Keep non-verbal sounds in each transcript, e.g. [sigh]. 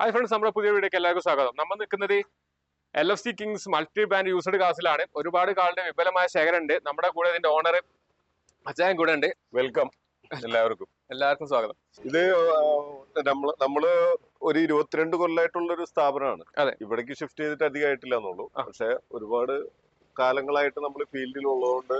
Hi friends നമ്മുടെ പുതിയ വീഡിയോക്ക് എല്ലാവർക്കും സ്വാഗതം. നമ്മൾ നിൽക്കുന്നത് L F C kings multi band used കാസിലാണ് ഒരുപാട് കാളുടെ വിപുലമായ ശേഖരം ഉണ്ട് നമ്മുടെ കൂടെ ഇതിന്റെ ഓണർ അച്ചായൻ കൂടെ ഉണ്ട്. വെൽക്കം എല്ലാവർക്കും. എല്ലാവർക്കും സ്വാഗതം. ഇത് നമ്മൾ നമ്മൾ ഒരു ഇരുപത്തിരണ്ട് കൊല്ലമായിട്ടുള്ള ഒരു സ്ഥാപനമാണ്. അതെ. ഇവിടേക്ക് ഷിഫ്റ്റ് ചെയ്തിട്ട് അധികമായിട്ടില്ല എന്നുള്ളൂ. പക്ഷെ ഒരുപാട് കാലങ്ങളായിട്ട് നമ്മൾ ഫീൽഡിൽ ഉള്ളതുകൊണ്ട്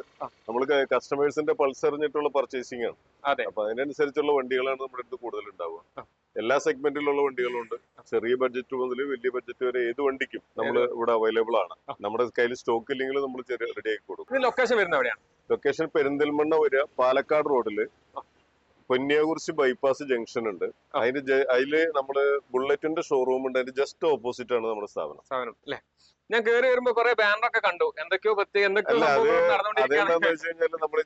നമ്മൾ കസ്റ്റമേഴ്സിന്റെ പൾസ് അറിഞ്ഞിട്ടുള്ള പർച്ചേസിംഗ് ആണ്. അതെ. അപ്പൊ അതിനനുസരിച്ചുള്ള വണ്ടികളാണ് നമ്മുടെ അടുത്ത് കൂടുതൽ ഉണ്ടാവുക എല്ലാ സെഗ്മെന്റിലുള്ള വണ്ടികളുണ്ട്. ചെറിയ ബഡ്ജറ്റ് മുതൽ വലിയ ബഡ്ജറ്റ് വരെ ഏത് വണ്ടിക്കും നമ്മൾ ഇവിടെ അവൈലബിൾ ആണ്. നമ്മുടെ കയ്യിൽ സ്റ്റോക്ക് ഇല്ലെങ്കിൽ നമ്മൾ റെഡി ആക്കി കൊടുക്കും. ലൊക്കേഷൻ വരുന്ന എവിടെയാണ്? ലൊക്കേഷൻ പെരിന്തൽമണ്ണ വരിക പാലക്കാട് റോഡിൽ പൊന്നിയാകുറിശി ബൈപ്പാസ് ജംഗ്ഷൻ ഉണ്ട്. അതിന്റെ അതിൽ നമ്മൾ ബുള്ളറ്റിന്റെ ഷോറൂം ഉണ്ട്. അതിന്റെ ജസ്റ്റ് ഓപ്പോസിറ്റ് ആണ് നമ്മുടെ സ്ഥാപനം. ഞാൻ കേറി വരുമ്പോ കുറെ ബാനറൊക്കെ കണ്ടു. എന്തൊക്കെയോ പ്രത്യേക എന്തൊക്കെയോ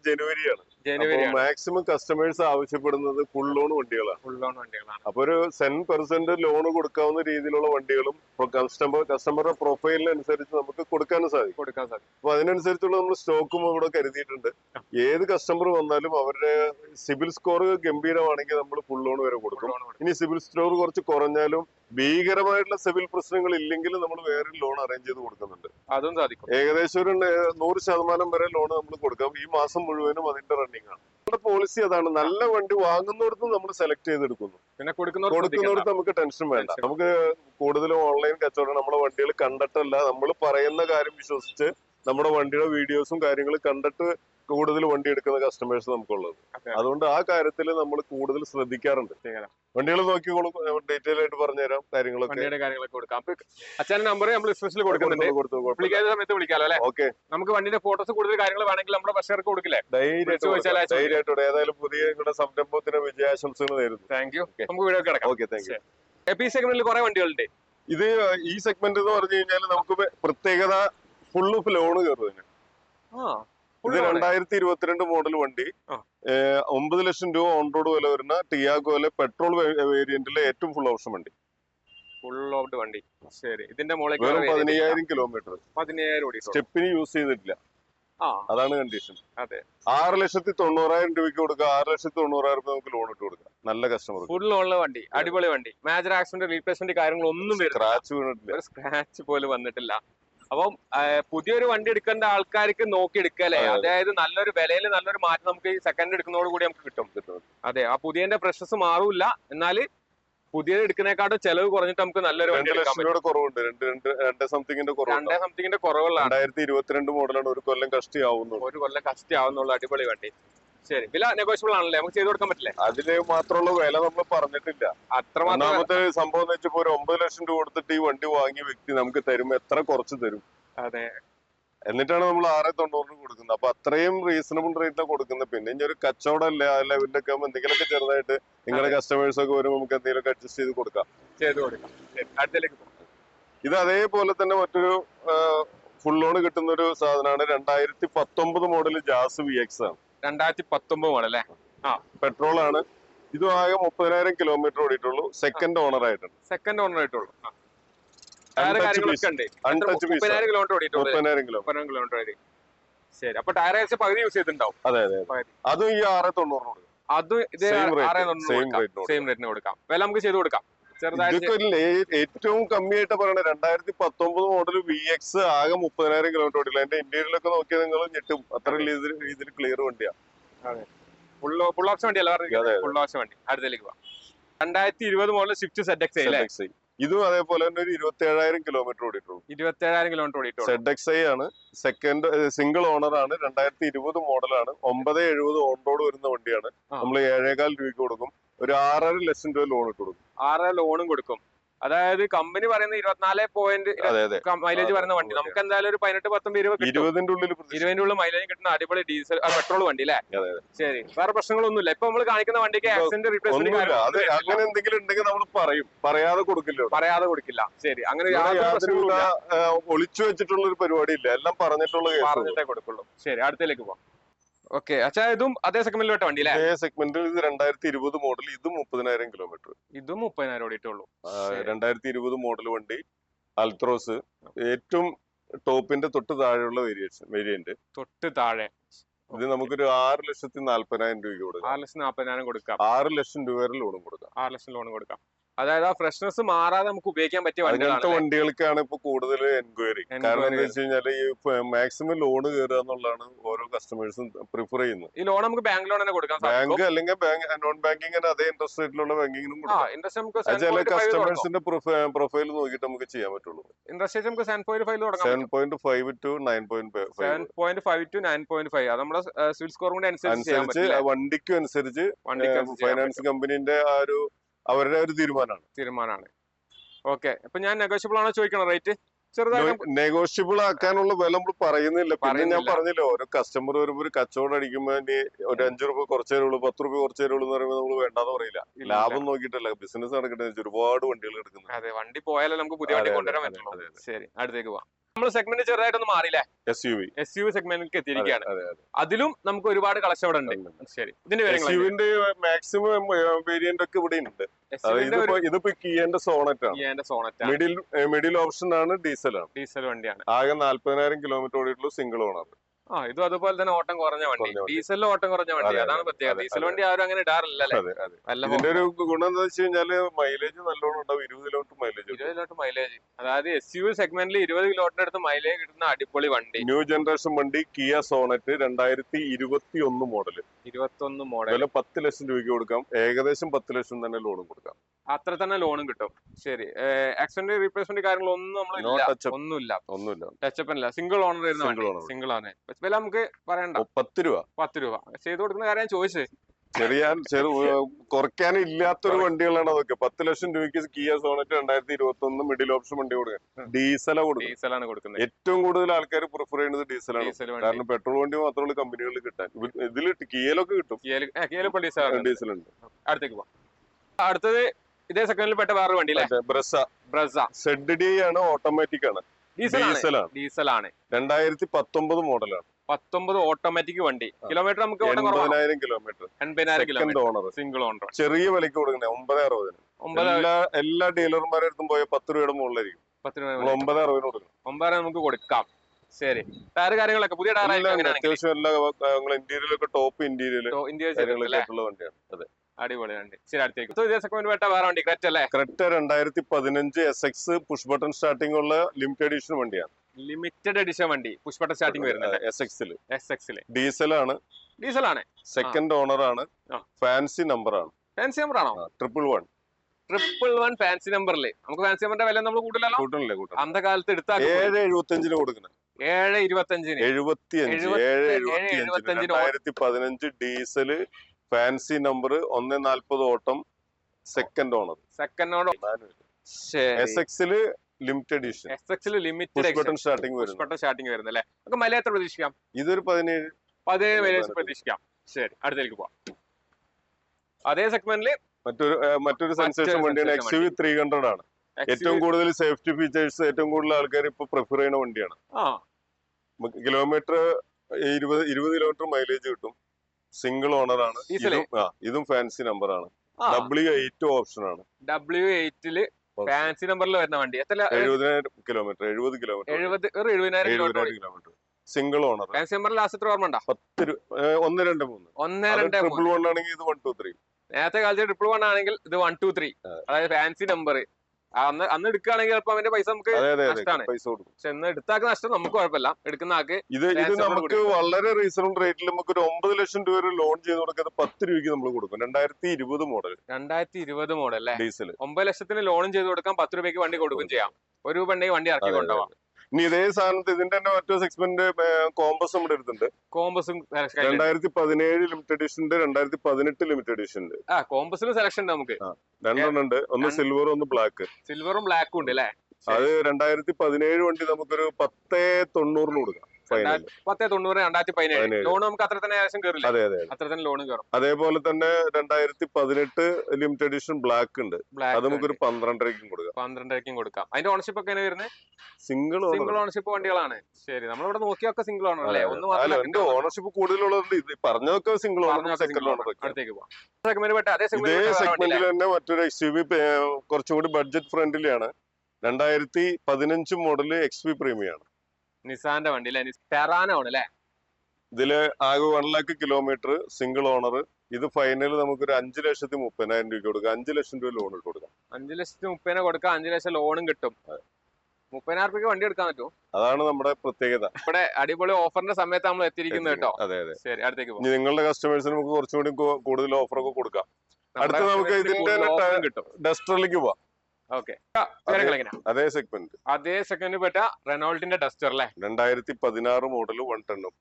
ജനുവരിയാണ്. ജനുവരി മാക്സിമം കസ്റ്റമേഴ്സ് ആവശ്യപ്പെടുന്നത് ഫുൾ ലോൺ വണ്ടികളാണ്. ഫുൾ ലോൺ വണ്ടികളാണ്. അപ്പൊ ഒരു സെൻ പെർസെന്റ് ലോൺ കൊടുക്കാവുന്ന രീതിയിലുള്ള വണ്ടികളും കസ്റ്റമർ കസ്റ്റമറുടെ പ്രൊഫൈലിനനുസരിച്ച് നമുക്ക് കൊടുക്കാനും സാധിക്കും. കൊടുക്കാൻ സാധിക്കും. അപ്പൊ അതിനനുസരിച്ചുള്ള നമ്മൾ സ്റ്റോക്കും ഇവിടെ കരുതിയിട്ടുണ്ട്. ഏത് കസ്റ്റമർ വന്നാലും അവരുടെ സിബിൽ സ്കോർ ഗംഭീരമാണെങ്കിൽ നമ്മൾ ഫുൾ ലോൺ വരെ കൊടുക്കും. കൊടുക്കും. ഇനി സിബിൽ സ്കോർ കുറച്ച് കുറഞ്ഞാലും ഭീകരമായിട്ടുള്ള സിവിൽ പ്രശ്നങ്ങൾ ഇല്ലെങ്കിലും നമ്മൾ വേറെ ലോൺ അറേഞ്ച് ചെയ്ത് കൊടുക്കുന്നുണ്ട്. അതും സാധിക്കും. ഏകദേശം ഒരു നൂറ് ശതമാനം വരെ ലോൺ നമ്മൾ കൊടുക്കാം. ഈ മാസം മുഴുവനും അതിന്റെ റണ്ണിങ് ആണ്. നമ്മുടെ പോളിസി അതാണ്. നല്ല വണ്ടി വാങ്ങുന്നിടത്ത് നമ്മൾ സെലക്ട് ചെയ്തെടുക്കുന്നു. പിന്നെ കൊടുക്കുന്നിടത്ത് നമുക്ക് ടെൻഷൻ വേണ്ട. നമുക്ക് കൂടുതലും ഓൺലൈൻ കച്ചവടം നമ്മളെ വണ്ടികൾ കണ്ടിട്ടല്ല. നമ്മൾ പറയുന്ന കാര്യം വിശ്വസിച്ച് നമ്മുടെ വണ്ടിയുടെ വീഡിയോസും കാര്യങ്ങളും കണ്ടിട്ട് കൂടുതൽ വണ്ടി എടുക്കുന്ന കസ്റ്റമേഴ്സ് നമുക്കുള്ളത്. അതെ. അതുകൊണ്ട് ആ കാര്യത്തിൽ നമ്മൾ കൂടുതൽ ശ്രദ്ധിക്കാറുണ്ട്. വണ്ടികൾ നോക്കിക്കോളും ഡീറ്റെയിൽ ആയിട്ട് പറഞ്ഞുതരാം കാര്യങ്ങളൊക്കെ. കാര്യങ്ങളൊക്കെ കൊടുക്കാം. അപ്പൊ നമ്പർ നമ്മൾ സ്പെഷ്യൽ കൊടുക്കുന്നുണ്ട്. വിളിക്കാത്ത സമയത്ത് വിളിക്കാലോ അല്ലെ? ഓക്കെ. നമുക്ക് വണ്ടിയുടെ ഫോട്ടോസ് കൂടുതൽ കാര്യങ്ങൾ വേണമെങ്കിൽ നമ്മുടെ ബഷർക്ക് കൊടുക്കില്ലേ? വിളിച്ച് ചോദിച്ചാൽ ധൈര്യമായിട്ട് ഏതായാലും പുതിയ നിങ്ങളുടെ സംരംഭത്തിന് വിജയാശംസകൾ നേരുന്നു. താങ്ക് യു നമുക്ക് വീഡിയോ കിടക്കാം. ഓക്കെ താങ്ക് യു സെഗ്മെന്റിൽ കുറെ വണ്ടികളുണ്ട്. ഇത് ഈ സെഗ്മെന്റ് എന്ന് പറഞ്ഞു കഴിഞ്ഞാൽ നമുക്ക് പ്രത്യേകത ഫുള്ള് ലോൺ കയറും ഇതിന്. ഇത് രണ്ടായിരത്തി ഇരുപത്തിരണ്ട് മോഡൽ വണ്ടി. ഒമ്പത് ലക്ഷം രൂപ ഓൺ റോഡ് വില വരുന്ന ടിയാഗോയിലെ പെട്രോൾ വേരിയന്റിലെ ഏറ്റവും ഫുൾ ഓപ്ഷൻ വണ്ടി. ഫുൾ ഓഫ് വണ്ടി. ശരി. ഇതിന്റെ മോളിൽ പതിനയ്യായിരം കിലോമീറ്റർ പതിനയ്യായിരം സ്റ്റെപ്പിന് യൂസ് ചെയ്തിട്ടില്ല. അതാണ് കണ്ടീഷൻ അതെ. ആറ് ലക്ഷത്തി തൊണ്ണൂറായിരം രൂപയ്ക്ക് കൊടുക്കുക. ആറ് ലക്ഷത്തി തൊണ്ണൂറായിരം രൂപ നമുക്ക് ലോൺ ഇട്ട് കൊടുക്കാം. നല്ല കസ്റ്റമർ ഫുൾ ഉള്ള വണ്ടി. അടിപൊളി വണ്ടി. മേജർ ആക്സിഡന്റ് റീപ്ലേസ്മെന്റ് കാര്യങ്ങളൊന്നും സ്ക്രാച്ച് വീണിട്ടില്ല. സ്ക്രാച്ച് പോലും വന്നിട്ടില്ല. അപ്പം പുതിയൊരു വണ്ടി എടുക്കേണ്ട ആൾക്കാർക്ക് നോക്കി എടുക്കല്ലേ അല്ലേ? അതെ. അതായത് നല്ലൊരു വിലയിൽ നല്ലൊരു മാറ്റം നമുക്ക് ഈ സെക്കൻഡ് എടുക്കുന്നതോട് കൂടി നമുക്ക് കിട്ടും. അതെ ആ പുതിയതിന്റെ പ്രശസ് മാറൂല എന്നാൽ പുതിയത് എടുക്കുന്നേക്കാട്ടും ചെലവ് കുറഞ്ഞിട്ട് നമുക്ക് നല്ലൊരു കുറവുണ്ട്. രണ്ട് സംതിങ്ങിന്റെ രണ്ടേ കുറവുള്ളതാണ്. രണ്ടായിരത്തി ഇരുപത്തിരണ്ട് മോഡലാണ് ഒരു കൊല്ലം കഷ്ടി ആവുന്നുള്ളൂ ഒരു കൊല്ലം കഷ്ടി ആവുന്നുള്ള അടിപൊളി വണ്ടി. ശരി. വില നെഗോഷ്യബിൾ ആണല്ലേ? നമുക്ക് ചെയ്തു കൊടുക്കാൻ പറ്റില്ലേ? അതിന് മാത്രമുള്ള വില നമ്മൾ പറഞ്ഞിട്ടില്ല. അത്ര മാത്രമേ സംഭവം എന്ന് വെച്ചപ്പോ ഒരു ഒമ്പത് ലക്ഷം രൂപ കൊടുത്തിട്ട് ഈ വണ്ടി വാങ്ങിയ വ്യക്തി നമുക്ക് തരും. എത്ര കുറച്ച് തരും. അതെ. എന്നിട്ടാണ് നമ്മൾ ആറ് തൊണ്ണൂറിന് കൊടുക്കുന്നത്. അപ്പൊ അത്രയും റീസണബിൾ റേറ്റിലാണ് കൊടുക്കുന്നത്. പിന്നെ ഇനി ഒരു കച്ചവടം അല്ലേ ആ ലെവലിലൊക്കെ ആകുമ്പോൾ എന്തെങ്കിലുമൊക്കെ ചെറുതായിട്ട് നിങ്ങളുടെ കസ്റ്റമേഴ്സ് ഒക്കെ വരുമ്പോൾ നമുക്ക് എന്തെങ്കിലുമൊക്കെ അഡ്ജസ്റ്റ് ചെയ്ത് കൊടുക്കാം. ചെയ്ത് കൊടുക്കാം. അടുത്തേക്ക് ഇത് അതേപോലെ തന്നെ മറ്റൊരു ഫുൾ ലോൺ കിട്ടുന്ന ഒരു സാധനമാണ്. രണ്ടായിരത്തി പത്തൊമ്പത് മോഡൽ ജാസ് വി എക്സ് ആണ്. രണ്ടായിരത്തി പത്തൊമ്പത് മോഡൽ അല്ലേ? പെട്രോൾ ആണ് ഇതും ആകെ മുപ്പതിനായിരം കിലോമീറ്റർ ഓടിയിട്ടുള്ളൂ. സെക്കൻഡ് ഓണർ ആയിട്ടുണ്ട്. സെക്കൻഡ് ഓണർ ആയിട്ടുള്ളൂ. ടയർ കാര്യങ്ങളൊക്കെ ഉണ്ട് മുപ്പതിനായിരം കിലോമീറ്റർ ഓടിയിട്ടുള്ളൂ മുപ്പതിനായിരം കിലോ മുപ്പതിനായിരം കിലോമീറ്റർ ശരി. അപ്പൊ ടയർ ഏകദേശം പകുതി യൂസ് ചെയ്തിട്ടുണ്ടാവും. അതെ അതെ അതെ. ഈ ആറ് തൊണ്ണൂറിന് കൊടുക്കും. അതും ഇതേ ആറ് തൊണ്ണൂറ് സെയിം റേറ്റിന് കൊടുക്കാം. വില നമുക്ക് ചെയ്ത് കൊടുക്കാം. ചെറുതായിട്ട് ഏറ്റവും കമ്മിയായിട്ട് പറയണ രണ്ടായിരത്തി പത്തൊമ്പത് മോഡൽ വി എക്സ് ആകെ മുപ്പതിനായിരം കിലോമീറ്റർ ഓടില്ല എന്റെ ഇന്ത്യയിലൊക്കെ നോക്കിയാൽ നിങ്ങൾ ഞെട്ടും. അത്ര രീതിയിൽ ക്ലിയർ വണ്ടിയാ. ഫുൾ ഫുൾ ഓപ്ഷൻ വണ്ടി അല്ല അതെ, അതെ. ഫുൾ ഓപ്ഷൻ വണ്ടി. അടുത്തേക്ക് പോവാം. രണ്ടായിരത്തി ഇരുപത് മോഡൽ സ്വിഫ്റ്റ് സെഡ് എക്സ് അല്ലേ ഇതും അതേപോലെ തന്നെ ഒരു ഇരുപത്തി ഏഴായിരം കിലോമീറ്റർ ഓടിയിട്ടുള്ളൂ. ഇരുപത്തി ഏഴായിരം കിലോമീറ്റർ ഓടിയിട്ടുള്ളൂ. സെഡ് എക്സ് ഐ ആണ്. സെക്കൻഡ് സിംഗിൾ ഓണർ ആണ്. രണ്ടായിരത്തി ഇരുപത് മോഡലാണ് ഒമ്പത് എഴുപത് ഓൺ റോഡ് വരുന്ന വണ്ടിയാണ്. നമ്മൾ ഏഴേകാൽ രൂപയ്ക്ക് കൊടുക്കും. ഒരു ആറര ലക്ഷം രൂപ ലോൺ ഇട്ട് കൊടുക്കും. ആറര ലോണും കൊടുക്കും. അതായത് കമ്പനി പറയുന്നത് ഇരുപത്തിനാല് പോയിന്റ് മൈലേജ് വരുന്ന വണ്ടി. നമുക്ക് എന്തായാലും ഒരു പതിനെട്ട് പത്തൊമ്പത് ഇരുപത് ഇരുപതിന്റെ ഉള്ളിൽ ഇരുപതിന്റെ ഉള്ളിൽ മൈലേജ് കിട്ടുന്ന അടിപൊളി ഡീസൽ പെട്രോൾ വണ്ടി അല്ലേ? ശരി. വേറെ പ്രശ്നങ്ങളൊന്നുമില്ല. ഇപ്പൊ നമ്മൾ കാണിക്കുന്ന വണ്ടിക്ക് ആക്സിഡന്റ് അങ്ങനെ എന്തെങ്കിലും ഉണ്ടെങ്കിൽ നമ്മൾ പറയും. പറയാതെ കൊടുക്കില്ല പറയാതെ കൊടുക്കില്ല. ശരി. അങ്ങനെ ഒളിച്ചു വെച്ചിട്ടുള്ള ഒരു പരിപാടി ഇല്ല. എല്ലാം പറഞ്ഞിട്ടുള്ള പറഞ്ഞിട്ടേ കൊടുക്കുള്ളൂ. ശരി. അടുത്തേക്ക് പോവാം. ഓക്കെ അച്ഛാ ഇതും അതേ സെഗ്മെന്റിലോട്ട് വണ്ടി അല്ലേ? ഇതേ സെഗ്മെന്റിൽ ഇത് രണ്ടായിരത്തി ഇരുപത് മോഡൽ ഇത് മുപ്പതിനായിരം കിലോമീറ്റർ ഇതും മുപ്പതിനായിരം ഓടിയിട്ടുള്ളൂ. രണ്ടായിരത്തി ഇരുപത് മോഡൽ വണ്ടി അൽത്രോസ് ഏറ്റവും ടോപ്പിന്റെ തൊട്ട് താഴെയുള്ള വേരിയേഷൻ വേരിയന്റ് തൊട്ട് താഴെ. ഇത് നമുക്കൊരു ആറ് ലക്ഷത്തി നാല്പതിനായിരം രൂപയ്ക്ക് കൊടുക്കാം. ആറ് ലക്ഷം നാപ്പതിനായിരം കൊടുക്കാം. ആറ് ലക്ഷം രൂപ വരെ ലോണും കൊടുക്കാം. ആറ് ലക്ഷം ലോൺ കൊടുക്കാം. അതായത് ആ ഫ്രഷ്നെസ് മാറാതെ നമുക്ക് ഉപയോഗിക്കാൻ പറ്റിയ അങ്ങനത്തെ വണ്ടികൾക്കാണ് ഇപ്പൊ കൂടുതൽ എൻക്വയറി കാരണം. എന്താ വെച്ച് കഴിഞ്ഞാൽ ഈ മാക്സിമം ലോൺ കയറുക എന്നുള്ളതാണ് ഓരോ കസ്റ്റമേഴ്സും പ്രിഫർ ചെയ്യുന്നത്. ഈ ലോൺ നമുക്ക് ബാങ്ക് ലോൺ തന്നെ കൊടുക്കാം. ബാങ്ക് അല്ലെങ്കിൽ ബാങ്ക് നോൺ ബാങ്കിങ് അതേ ഇൻട്രസ്റ്റ് റേറ്റിലുള്ള ബാങ്കിങ്ങിനും ഇൻട്രസ്റ്റ് നമുക്ക് അത് ചില 7.5 കസ്റ്റമേഴ്സിന്റെ പ്രൊഫൈൽ നോക്കിയിട്ട് നമുക്ക് ചെയ്യാൻ പറ്റുള്ളൂ. ഇൻട്രസ്റ്റ് റേറ്റ് നമുക്ക് സെവൻ പോയിന്റ് ഫൈവ് തുടങ്ങാം seven point five to nine point seven point five to nine point five അത് നമ്മുടെ സിവിൽ സ്കോർ കൂടി അനുസരിച്ച് വണ്ടിക്കും അനുസരിച്ച് ഫൈനാൻസ് കമ്പനീന്റെ ആ ഒരു അവരുടെ ഒരു തീരുമാനമാണ്. തീരുമാനമാണ്. ഓക്കെ. അപ്പൊ ഞാൻ നെഗോഷ്യബിൾ ആണോ ചോദിക്കണം റേറ്റ് നെഗോഷ്യബിൾ ആക്കാനുള്ള വില നമ്മൾ പറയുന്നില്ല. പിന്നെ ഞാൻ പറഞ്ഞല്ലോ ഓരോ കസ്റ്റമർ വരുമ്പോ ഒരു കച്ചവടം അടിക്കുമ്പോ ഒരു അഞ്ചു രൂപ കുറച്ച് തരുള്ളൂ പത്ത് രൂപ കുറച്ച് തരുള്ളൂ എന്ന് പറയുമ്പോൾ നമ്മൾ വേണ്ടാന്ന് പറയില്ല. ലാഭം നോക്കിയിട്ടല്ല ബിസിനസ് നടക്കട്ടെ ഒരുപാട് വണ്ടികൾ എടുക്കുന്നത് അതെ വണ്ടി പോയാലേ നമുക്ക് പുതിയ വണ്ടി കൊണ്ടുവരാൻ പറ്റുള്ളൂ. ശരി അടുത്തേക്ക് പോവാം. നമ്മൾ സെഗ്മെന്റ് ചെറുതായിട്ടൊന്ന് മാറിയില്ലേ? S U V S U സെഗ്മെന്റിലേക്ക് എത്തിയിരിക്കുകയാണ്. അതെ അതെ അതിലും നമുക്ക് ഒരുപാട് കളക്ഷൻ ഇവിടെ ഉണ്ട്. ശരി. ഇതിന്റെ എസ് യുവിന്റെ മാക്സിമം വേരിയന്റ് ഒക്കെ ഇവിടെ ഉണ്ട്. ഇതിപ്പോ കിയന്റെ സോണറ്റ് ആണ്. സോണറ്റ് മിഡിൽ മിഡിൽ ഓപ്ഷൻ ആണ് ഡീസൽ ആണ്. ഡീസൽ വണ്ടിയാണ്. ആകെ നാല്പതിനായിരം കിലോമീറ്റർ ഓടിയിട്ടുള്ള സിംഗിൾ ഓണർ ആ ഇതും അതുപോലെ തന്നെ ഓട്ടം കുറഞ്ഞ വണ്ടി. ഡീസലിൽ ഓട്ടം കുറഞ്ഞ വണ്ടി അതാണ് പ്രത്യേകത. ഡീസൽ വണ്ടി ആരും അങ്ങനെ ഇടാറില്ല ഇതിന്റെ ഒരു ഗുണം എന്താ വെച്ച് കഴിഞ്ഞാൽ മൈലേജ് നല്ലോണം ഉണ്ടാവും. ഇരുപത് കിലോമീറ്റർ മൈലേജ് ഇരുപത് കിലോമീറ്റർ മൈലേജ് അതായത് എസ് യു സെഗ്മെന്റിൽ ഇരുപത് കിലോമീറ്റർ അടുത്ത് മൈലേജ് കിട്ടുന്ന അടിപൊളി വണ്ടി. ന്യൂ ജനറേഷൻ വണ്ടി കിയ സോണറ്റ് രണ്ടായിരത്തി ഇരുപത്തി ഒന്ന് മോഡൽ ഇരുപത്തൊന്ന് മോഡൽ വില പത്ത് ലക്ഷം രൂപയ്ക്ക് കൊടുക്കാം. ഏകദേശം പത്ത് ലക്ഷം തന്നെ ലോണും കൊടുക്കാം. അത്ര തന്നെ ലോണും കിട്ടും. ശരി. ആക്സിഡന്റ് റീപ്ലേസ്മെന്റ് കാര്യങ്ങളൊന്നും നമ്മൾ ഒന്നുമില്ല. ഒന്നുമില്ല. ടച്ചപ്പ് അല്ല. സിംഗിൾ ഓണർ സിംഗിൾ ആണ്. വില നമുക്ക് പറയണ്ട. പത്ത് രൂപ. പത്ത് രൂപ. ചെയ്ത് കൊടുക്കുന്ന കാര്യം ചോദിച്ചേ ചോദിച്ചത്. ചെറിയ ചെറു കുറയ്ക്കാൻ ഇല്ലാത്തൊരു വണ്ടികളാണ് അതൊക്കെ. പത്ത് ലക്ഷം രൂപയ്ക്ക് കിയ സോണറ്റ് രണ്ടായിരത്തി ഇരുപത്തി ഒന്ന് മിഡിൽ ഓപ്ഷൻ വണ്ടി കൊടുക്കുക. ഡീസലാ കൊടുക്കുക ഡീസലാണ് കൊടുക്കുന്നത്. ഏറ്റവും കൂടുതൽ ആൾക്കാർ പ്രിഫർ ചെയ്യുന്നത് ഡീസലാണ്. കാരണം പെട്രോൾ വണ്ടി മാത്രമുള്ള കമ്പനികളിൽ കിട്ടാൻ. ഇതിൽ കിയലൊക്കെ കിട്ടും. ഡീസൽ ഉണ്ട് അടുത്തേക്ക് പോവാം. അടുത്തത് ഇതേ സെക്കൻഡിൽ പെട്ട വേറൊരു വണ്ടി ബ്രസ ബ്രസ സെഡ് ഡി ആണ് ഓട്ടോമാറ്റിക് ആണ്. ഡീസലാണ്. രണ്ടായിരത്തി പത്തൊമ്പത് മോഡലാണ്. പത്തൊമ്പത് ഓട്ടോമാറ്റിക് വണ്ടി. കിലോമീറ്റർ നമുക്ക് എൺപതിനായിരം കിലോമീറ്റർ. എൺപതിനായിരം കിലോമീറ്റർ. സിംഗിൾ ഓണർ ചെറിയ വിലക്ക് കൊടുക്കണേ ഒമ്പത് അറുപതിന് എല്ലാ എല്ലാ ഡീലർമാരുടെ അടുത്തും പോയ പത്ത് രൂപയുടെ മുകളിലായിരിക്കും. പത്ത് രൂപ ഒമ്പത് അറുപതിന് കൊടുക്കണം ഒമ്പത് നമുക്ക് കൊടുക്കാം. ശരി. ടയർ കാര്യങ്ങളൊക്കെ പുതിയ ടയർ അത്യാവശ്യം എല്ലാ ഇന്റീരിയലൊക്കെ ടോപ്പ് ഇന്റീരിയൽ ഇന്റീരിയൽ വണ്ടിയാണ്. അതെ. ശരി അടുത്തേക്ക്. So, ഇതേ സെക്കൻഡ് വേറെ വണ്ടി ക്രെറ്റ് അല്ലേ? ക്രെറ്റ രണ്ടായിരത്തി പതിനഞ്ച് S X push button starting ഉള്ള ലിമിറ്റഡ് എഡിഷൻ വണ്ടിയാണ്. ലിമിറ്റഡ് എഡിഷൻ വണ്ടി. പുഷ്പട്ട സ്റ്റാർട്ടിംഗ് വരുന്നത് എസ് എക്സിൽ എസ് എക്സിൽ ഡീസലാണ് സെക്കൻഡ് ഓണർ ആണ്. ഫാൻസി നമ്പർ ആണ്. ഫാൻസി നമ്പർ ആണോ. Triple one triple one fancy നമ്പറിൽ നമുക്ക് ഫാൻസി നമ്പറിന്റെ വില നമ്മൾ കൂട്ടില്ലല്ലോ? കൂട്ടണില്ലേ കൂട്ടണം അന്ത കാലത്ത് എടുത്താൽ ഏഴ് എഴുപത്തഞ്ചിന് കൊടുക്കണം. ഏഴ് ഇരുപത്തഞ്ചിന് എഴുപത്തി അഞ്ച് ഏഴ് എഴുപത്തി അഞ്ചിന് പതിനഞ്ച് ഡീസൽ ഫാൻസി നമ്പർ ഒന്ന് നാല്പത് ഓട്ടം second owner second owner S എക്സിൽ ലിമിറ്റഡ് എഡിഷൻ എസ് എക്സിൽ ലിമിറ്റഡ് സ്റ്റാർട്ടിംഗ് വരുന്നത് സ്റ്റാർട്ടിംഗ് വരുന്നത് അല്ലേ? നമുക്ക് മല എത്ര പ്രതീക്ഷിക്കാം. ഇതൊരു പതിനേഴ് പതിനേഴ് മൈലേജ് പ്രതീക്ഷിക്കാം. ശരി അടുത്തേക്ക് പോവാം. അതേ സെഗ്മെന്റിൽ മറ്റൊരു മറ്റൊരു സെൻസേഷൻ വണ്ടിയാണ് എക്സ് വി ത്രീ ഹൺഡ്രഡ് ആണ്. ഏറ്റവും കൂടുതൽ സേഫ്റ്റി ഫീച്ചേഴ്സ് ഏറ്റവും കൂടുതൽ ആൾക്കാർ ഇപ്പൊ പ്രിഫർ ചെയ്യുന്ന വണ്ടിയാണ്. കിലോമീറ്റർ ഇരുപത് ഇരുപത് കിലോമീറ്റർ മൈലേജ് കിട്ടും. സിംഗിൾ ഓണർ ആണ്? ഇതും ഫാൻസി നമ്പർ ആണ്. ഡബ്ല്യു എയ്റ്റ് ഓപ്ഷൻ ആണ്. ഡബ്ല്യു എയ്റ്റിൽ ഫാൻസി നമ്പറിൽ വരുന്ന വണ്ടി. എത്ര എഴുപതിനായിരം കിലോമീറ്റർ എഴുപത് കിലോമീറ്റർ എഴുപത് എഴുപതിനായിരം കിലോമീറ്റർ സിംഗിൾ ഓണർ ഫാൻസി നമ്പറിൽ ലാസ്റ്റ് എത്ര ഓർമ്മ ഉണ്ടോ പത്ത് ഒന്ന് രണ്ട് മൂന്ന്. ഒന്ന് രണ്ട് ട്രിപ്പിൾ വൺ ആണെങ്കിൽ ഇത് വൺ ടു ത്രീ നേരത്തെ കാലത്ത് ട്രിപ്പിൾ വൺ ആണെങ്കിൽ ഇത് വൺ ടു ത്രീ അതായത് ഫാൻസി നമ്പർ അന്ന് അന്ന് എടുക്കുകയാണെങ്കിൽ ചിലപ്പോൾ അവന്റെ പൈസ നമുക്ക് നഷ്ടമാണ് പക്ഷെ ഇന്ന് എടുത്താക്ക് നഷ്ടം നമുക്ക് കുഴപ്പമില്ല. എടുക്കുന്ന ആൾക്ക് ഇത് ഇത് നമുക്ക് വളരെ റീസണബിൾ റേറ്റിൽ നമുക്ക് ഒരു ഒമ്പത് ലക്ഷം രൂപ ഒരു ലോൺ ചെയ്ത് കൊടുക്കുന്നത് പത്ത് രൂപയ്ക്ക് നമ്മൾ കൊടുക്കും. രണ്ടായിരത്തി ഇരുപത് മോഡൽ രണ്ടായിരത്തി ഇരുപത് മോഡൽ അല്ലേ? ഡീസൽ ഒമ്പത് ലക്ഷത്തിന് ലോൺ ചെയ്ത് കൊടുക്കാം പത്ത് രൂപയ്ക്ക് വണ്ടി കൊടുക്കും ചെയ്യാം. ഒരു രൂപ ഉണ്ടെങ്കിൽ വണ്ടി ഇറക്കി കൊണ്ടുപോകാം ഇനി ഇതേ സാധനത്തിൽ ഇതിന്റെ തന്നെ മറ്റൊരു സെഗ്മെന്റ് കോമ്പസ് നമ്മുടെ അടുത്തുണ്ട്. കോമ്പസും രണ്ടായിരത്തി പതിനേഴ് ലിമിറ്റഡ് എഡിഷൻ ഉണ്ട് രണ്ടായിരത്തി പതിനെട്ട് ലിമിറ്റഡ് എഡിഷൻ ഉണ്ട് ആ കോമ്പസിലും സെലക്ഷൻ ഉണ്ട് നമുക്ക്. രണ്ടെണ്ണം ഉണ്ട് ഒന്ന് സിൽവറും സിൽവർ ഒന്ന് ബ്ലാക്ക് സിൽവറും ബ്ലാക്കും ഉണ്ട് അല്ലേ? അത് രണ്ടായിരത്തി പതിനേഴ് വണ്ടി നമുക്കൊരു പത്തേ തൊണ്ണൂറിന് കൊടുക്കാം. പത്തേ തൊണ്ണൂറ് രണ്ടായിരത്തി പതിനേഴ്. ലോൺ നമുക്ക് അത്ര തന്നെ ഏകദേശം കയറില്ല? അതെ അതെ അത്ര തന്നെ ലോൺ കയറും. അതേപോലെ തന്നെ രണ്ടായിരത്തി പതിനെട്ട് ലിമിറ്റഡ് എഡിഷൻ ബ്ലാക്ക് ഉണ്ട്. അത് നമുക്കൊരു പന്ത്രണ്ടരയ്ക്കും കൊടുക്കാം. പന്ത്രണ്ടരക്കും കൊടുക്കാം. അതിന്റെ ഓണർഷിപ്പ് ഒക്കെ വരുന്നത് സിംഗിൾ സിംഗിൾ ഓണർഷിപ്പ് വണ്ടികളാണ്. ശരി നമ്മളിവിടെ നോക്കിയൊക്കെ സിംഗിൾ ഓണർ അല്ലേ? ഒന്ന് മാത്രമല്ല ഓണർഷിപ്പ് കൂടുതലുള്ളതുണ്ട്. ഇത് പറഞ്ഞതൊക്കെ സിംഗിൾ ഓണർ സെക്കൻഡ് ഓണർ അടുത്തേക്ക് പോവാം. സെഗ്മെന്റ് അതേ സെഗ്മെന്റിൽ തന്നെ മറ്റൊരു എക്സ് യു വി കുറച്ചുകൂടി ബഡ്ജറ്റ് ഫ്രണ്ട്ലി ആണ്. രണ്ടായിരത്തി പതിനഞ്ച് മോഡൽ എക്സ് വി പ്രീമിയം ആണ്. നിസാന്റെ വണ്ടി അല്ലെ ടെറാന ആണ് അല്ലെ? ഇതിൽ ആകെ one lakh kilometre single owner ഇത് ഫൈനൽ നമുക്കൊരു അഞ്ചു ലക്ഷത്തി മുപ്പതിനായിരം രൂപ കൊടുക്കാം. അഞ്ചു ലക്ഷം രൂപ ലോൺ ഇട്ട് കൊടുക്കാം. അഞ്ചു ലക്ഷത്തി മുപ്പതിനെ കൊടുക്കാം. അഞ്ചു ലക്ഷം ലോണും കിട്ടും. മുപ്പതിനായിരം രൂപയ്ക്ക് വണ്ടി എടുക്കാൻ പറ്റുമോ? അതാണ് നമ്മുടെ പ്രത്യേകത. ഇവിടെ അടിപൊളി ഓഫറിന്റെ സമയത്ത് നമ്മൾ എത്തിയിരിക്കുന്നത് കേട്ടോ. അതെ അതെ. ശരി അടുത്തേക്ക് നിങ്ങളുടെ കസ്റ്റമേഴ്സിന് നമുക്ക് കുറച്ചുകൂടി കൂടുതൽ ഓഫറൊക്കെ കൊടുക്കാം. അടുത്ത നമുക്ക് ഇതിന്റെ ഡസ്റ്ററിലേക്ക് പോവാം. ഓക്കെ. അതേ സെഗ്മെന്റ് അതേ സെഗ്മെന്റ് പറ്റ റെനോൾട്ടിന്റെ ഡസ്റ്റർ അല്ലേ? രണ്ടായിരത്തി പതിനാറ് മോഡൽ വൺ ടണ്ണും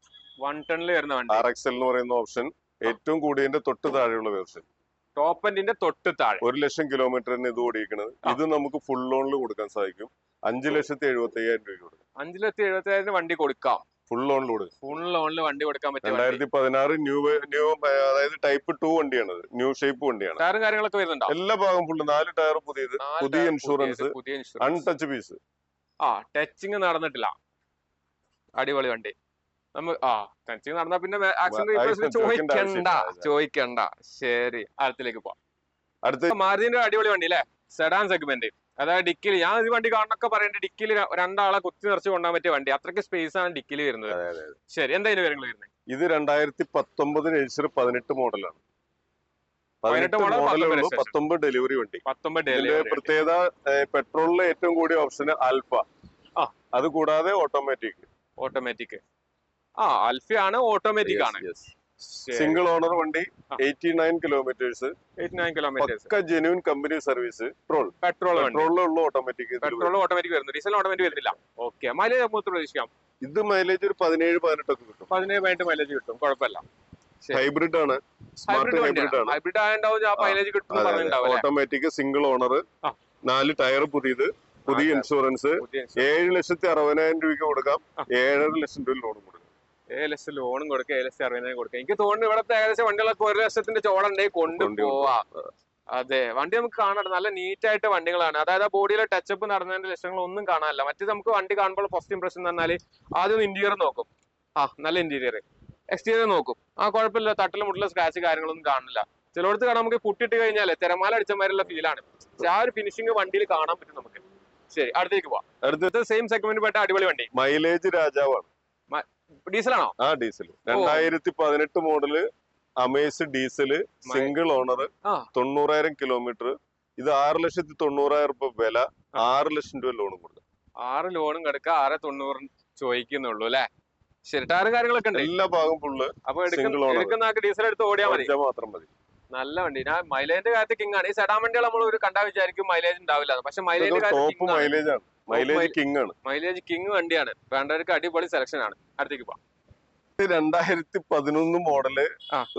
വൺ ടണ്ണിൽ വരുന്ന വണ്ടി. ആർ എക്സ് എൽ എന്ന് പറയുന്ന ഓപ്ഷൻ ഏറ്റവും കൂടിയതിന്റെ തൊട്ട് താഴെയുള്ള വേർഷൻ ടോപ്പ് എൻഡിന്റെ തൊട്ട് താഴെ. ഒരു ലക്ഷം കിലോമീറ്ററിന് ഇത് ഓടിയിരിക്കുന്നത് ഇത് നമുക്ക് ഫുൾ ലോണിൽ കൊടുക്കാൻ സാധിക്കും. അഞ്ചു ലക്ഷത്തി എഴുപത്തി അയ്യായിരം രൂപ കൊടുക്കാം. അഞ്ചു ലക്ഷത്തി എഴുപത്തി അയ്യായിരം വണ്ടി കൊടുക്കാം. ഫുൾ ലോണിൽ കൊടുക്കും ഫുൾ ലോണിൽ വണ്ടി കൊടുക്കാൻ വണ്ടി. രണ്ടായിരത്തി പതിനാറ് ന്യൂ ന്യൂ അതായത് ടൈപ്പ് ടു വണ്ടിയാണ് ന്യൂ ഷേപ്പ് വണ്ടിയാണ്. ടയറും കാര്യങ്ങളൊക്കെ വരുന്നുണ്ടോ? എല്ലാ ഭാഗം ഫുള്ള് നാല് ടയർ പുതിയത്. പുതിയ ഇൻഷുറൻസ് പുതിയ ഇൻഷുറൻസ് അൺടച്ച് പീസ് ആ ടച്ചിങ് നടന്നിട്ടില്ല. അടിപൊളി വണ്ടി. നമ്മ ആ ടച്ചിങ് നടന്നാ പിന്നെ ആക്സിഡന്റ് ചോദിക്കണ്ട ചോദിക്കണ്ട. ശരി അടുത്തിലേക്ക് പോവാം. അടുത്ത മാരുതിന്റെ അടിപൊളി വണ്ടി അല്ലേ? സെഡാൻ സെഗ്മെന്റ് അതായത് ഡിക്കിൽ ഞാൻ ഈ വണ്ടി കാണണൊക്കെ പറയുന്നത് ഡിക്കിൽ രണ്ടാളെ കുത്തി നിറച്ച് കൊണ്ടുപോകാൻ പറ്റിയ വണ്ടി. അത്രയ്ക്ക് സ്പേസ് ആണ് ഡിക്കിൽ വരുന്നത്. ശരി എന്തായാലും വിവരങ്ങൾ വരുന്നത് ഇത് രണ്ടായിരത്തി പത്തൊമ്പത് രജിസ്റ്റർ പതിനെട്ട് മോഡലാണ്. പതിനെട്ട് മോഡൽ പത്തൊമ്പത് ഡെലിവറി വണ്ടി. പ്രത്യേകത പെട്രോളിലെ ഏറ്റവും കൂടിയ ഓപ്ഷൻ ആൽഫ. ആ. അത് കൂടാതെ ഓട്ടോമാറ്റിക്. ഓട്ടോമാറ്റിക്. ആ അൽഫയാണ് ഓട്ടോമാറ്റിക് ആണ്. സിംഗിൾ ഓണർ വണ്ടി. Eighty nine kilometres genuine company service petrol petrol പെട്രോളിൽ ഉള്ള ഓട്ടോമാറ്റിക് പെട്രോൾ ഓട്ടോമാറ്റിക് വരുന്നു. ഡീസൽ ഓട്ടോമാറ്റിക് വരുന്നില്ല. ഓക്കെ മൈലേജ് നമുക്ക് പ്രതീക്ഷിക്കാം ഇത് മൈലേജ് ഒരു പതിനേഴ് പതിനെട്ടൊക്കെ കിട്ടും. പതിനേഴ് പതിനെട്ട് മൈലേജ് കിട്ടും. കുഴപ്പമില്ല. ഹൈബ്രിഡ് ആണ്. സ്മാർട്ട് ഹൈബ്രിഡ് ആണ്. ഹൈബ്രിഡ് ആയതുണ്ടാവും ഓട്ടോമാറ്റിക് സിംഗിൾ ഓണർ നാല് ടയർ പുതിയത്. പുതിയ ഇൻഷുറൻസ് ഏഴ് ലക്ഷത്തി അറുപതിനായിരം രൂപയ്ക്ക് കൊടുക്കാം. ഏഴര ലക്ഷം രൂപ ലോൺ കൊടുക്കാം. ഏഴ് ലക്ഷം ലോണും കൊടുക്കുക ഏഴ് ലക്ഷം അറുപതിനായിരം കൊടുക്കുക. എനിക്ക് തോന്നുന്നു ഇവിടത്തെ ഏകദേശം വണ്ടികളൊക്കെ ഒരു ലക്ഷത്തിന്റെ ചോടുണ്ടെങ്കിൽ കൊണ്ടുപോവാ. അതെ വണ്ടി നമുക്ക് കാണാം നല്ല നീറ്റ് ആയിട്ട് വണ്ടികളാണ്. അതായത് ആ ബോഡിയിലെ ടച്ചപ്പ് നടന്നതിന്റെ ലക്ഷങ്ങൾ ഒന്നും കാണാനില്ല. മറ്റേ നമുക്ക് വണ്ടി കാണുമ്പോൾ ഫസ്റ്റ് ഇംപ്രഷൻ എന്ന് പറഞ്ഞാൽ ആദ്യം ഇന്റീരിയർ നോക്കും. ആ നല്ല ഇന്റീരിയർ എക്സ്റ്റീരിയർ നോക്കും. ആ കുഴപ്പമില്ല. തട്ടിലും മുട്ടിലും സ്ക്രാച്ച് കാര്യങ്ങളൊന്നും കാണില്ല ചിലയിടത്ത് കാണാൻ നമുക്ക് പുട്ടിട്ട് കഴിഞ്ഞാലേ തിരമാല അടിച്ചമാരുള്ള ഫീലാണ് പക്ഷെ ആ ഒരു ഫിനിഷിംഗ് വണ്ടിയിൽ കാണാൻ പറ്റും നമുക്ക്. ശരി അടുത്തേക്ക് പോവാം. അടുത്ത സെയിം സെഗ്മെന്റ് പെട്ട അടിപൊളി വണ്ടി. മൈലേജ് രാജാവാണ്. ഡീസലാണോ? ആ ഡീസൽ രണ്ടായിരത്തി പതിനെട്ട് model Amaze diesel single owner. തൊണ്ണൂറായിരം കിലോമീറ്റർ. ഇത് ആറ് ലക്ഷത്തി തൊണ്ണൂറായിരം രൂപ വില ആറ് ലക്ഷം രൂപ ലോണും കൊടുക്കാം ആറ് ലോണും കിടക്കുക ആറ് തൊണ്ണൂറ് ചോദിക്കുന്നുള്ളൂ അല്ലെ? ശരി ടയറും കാര്യങ്ങളൊക്കെ ഉണ്ട്. എല്ലാ ഭാഗം ഫുള്ള് അപ്പൊ എടുക്കുന്ന. ഡീസൽ എടുത്ത് ഓടിയാൽ മതി. മാത്രം മതി. നല്ല വണ്ടി. ഞാൻ മൈലേജിന്റെ കാര്യത്തിൽ കിങ് ആണ്. ഈ സെഡാൻ വണ്ടികൾ നമ്മൾ ഒരു കണ്ടാ വിചാരിക്കും മൈലേജ് ഉണ്ടാവില്ല. പക്ഷെ മൈലേജ് ടോപ്പ് മൈലേജ് ആണ്. മൈലേജ്. കിങ് ആണ്. മൈലേജ് കിങ് വണ്ടിയാണ്. വേണ്ടവർക്ക് അടിപൊളി സെലക്ഷൻ ആണ്. അടുത്തേക്ക് പോവാം. ഇത് രണ്ടായിരത്തി പതിനൊന്ന് മോഡൽ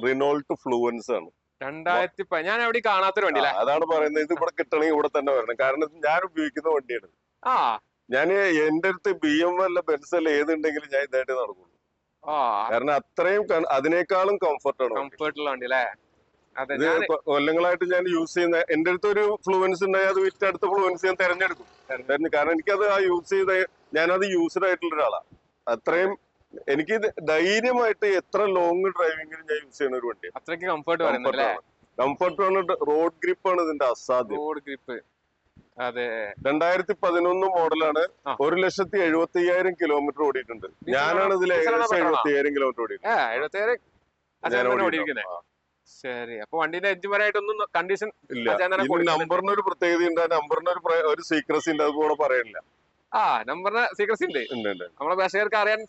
റിനോൾട്ട് ഫ്ലുവൻസ് ആണ്. രണ്ടായിരത്തി ഞാൻ എവിടെ കാണാത്തൊരു വണ്ടി അതാണ് പറയുന്നത്. ഇത് ഇവിടെ കിട്ടണമെങ്കിൽ ഇവിടെ തന്നെ വരണം. കാരണം ഞാൻ ഉപയോഗിക്കുന്ന വണ്ടിയാണ്. ആ. ഞാൻ എന്റെ അടുത്ത് ബി എം അല്ല ബെൻസ് അല്ല ഏതുണ്ടെങ്കിലും ഞാൻ ഇതായിട്ട് നടക്കുള്ളൂ. ആ. കാരണം അത്രയും അതിനേക്കാളും കംഫർട്ടാണ് കംഫർട്ടുള്ള വണ്ടി. അല്ലേ ഇത് കൊല്ലങ്ങളായിട്ട് ഞാൻ യൂസ് ചെയ്യുന്ന എന്റെ അടുത്ത് ഒരു ഫ്ലുവൻസ് ഉണ്ടായി അത് വിറ്റ് അടുത്ത ഫ്ലുവൻസ് ഞാൻ തെരഞ്ഞെടുക്കും. കാരണം എനിക്കത് ആ യൂസ് ചെയ്ത ഞാനത് യൂസ്ഡ് ആയിട്ടുള്ള ഒരാളാണ് അത്രയും എനിക്ക് ധൈര്യമായിട്ട് എത്ര ലോങ് ഡ്രൈവിംഗിന് ഞാൻ യൂസ് ചെയ്യുന്ന ഒരു വണ്ടി അത്രയ്ക്ക് കംഫർട്ട് ആണ് റോഡ് ഗ്രിപ്പ് ആണ്. ഇതിന്റെ അസാധ്യം. റോഡ് ഗ്രിപ്പ് അതെ. രണ്ടായിരത്തി പതിനൊന്ന് മോഡലാണ്. ഒരു ലക്ഷത്തി എഴുപത്തി അയ്യായിരം കിലോമീറ്റർ ഓടിയിട്ടുണ്ട് ഞാനാണ് ഇതിൽ ഏകദേശം? എഴുപത്തി അയ്യായിരം കിലോമീറ്റർ ഓടിയിട്ടുണ്ട്. ശരി. അപ്പൊ വണ്ടിന്റെ എഡ്ജ് വരായിട്ടൊന്നും കണ്ടീഷൻ ഇല്ല. നമ്പറിന് ഒരു പ്രത്യേകത ഉണ്ട് നമ്പറിന് ഒരു ഒരു സീക്രസി ഉണ്ട്. അത് കൂടെ പറയണില്ല. ആ നമ്പറിന് സീക്രസി ഉണ്ട്. നമ്മളെ പ്രേക്ഷകർക്ക് അറിയാൻ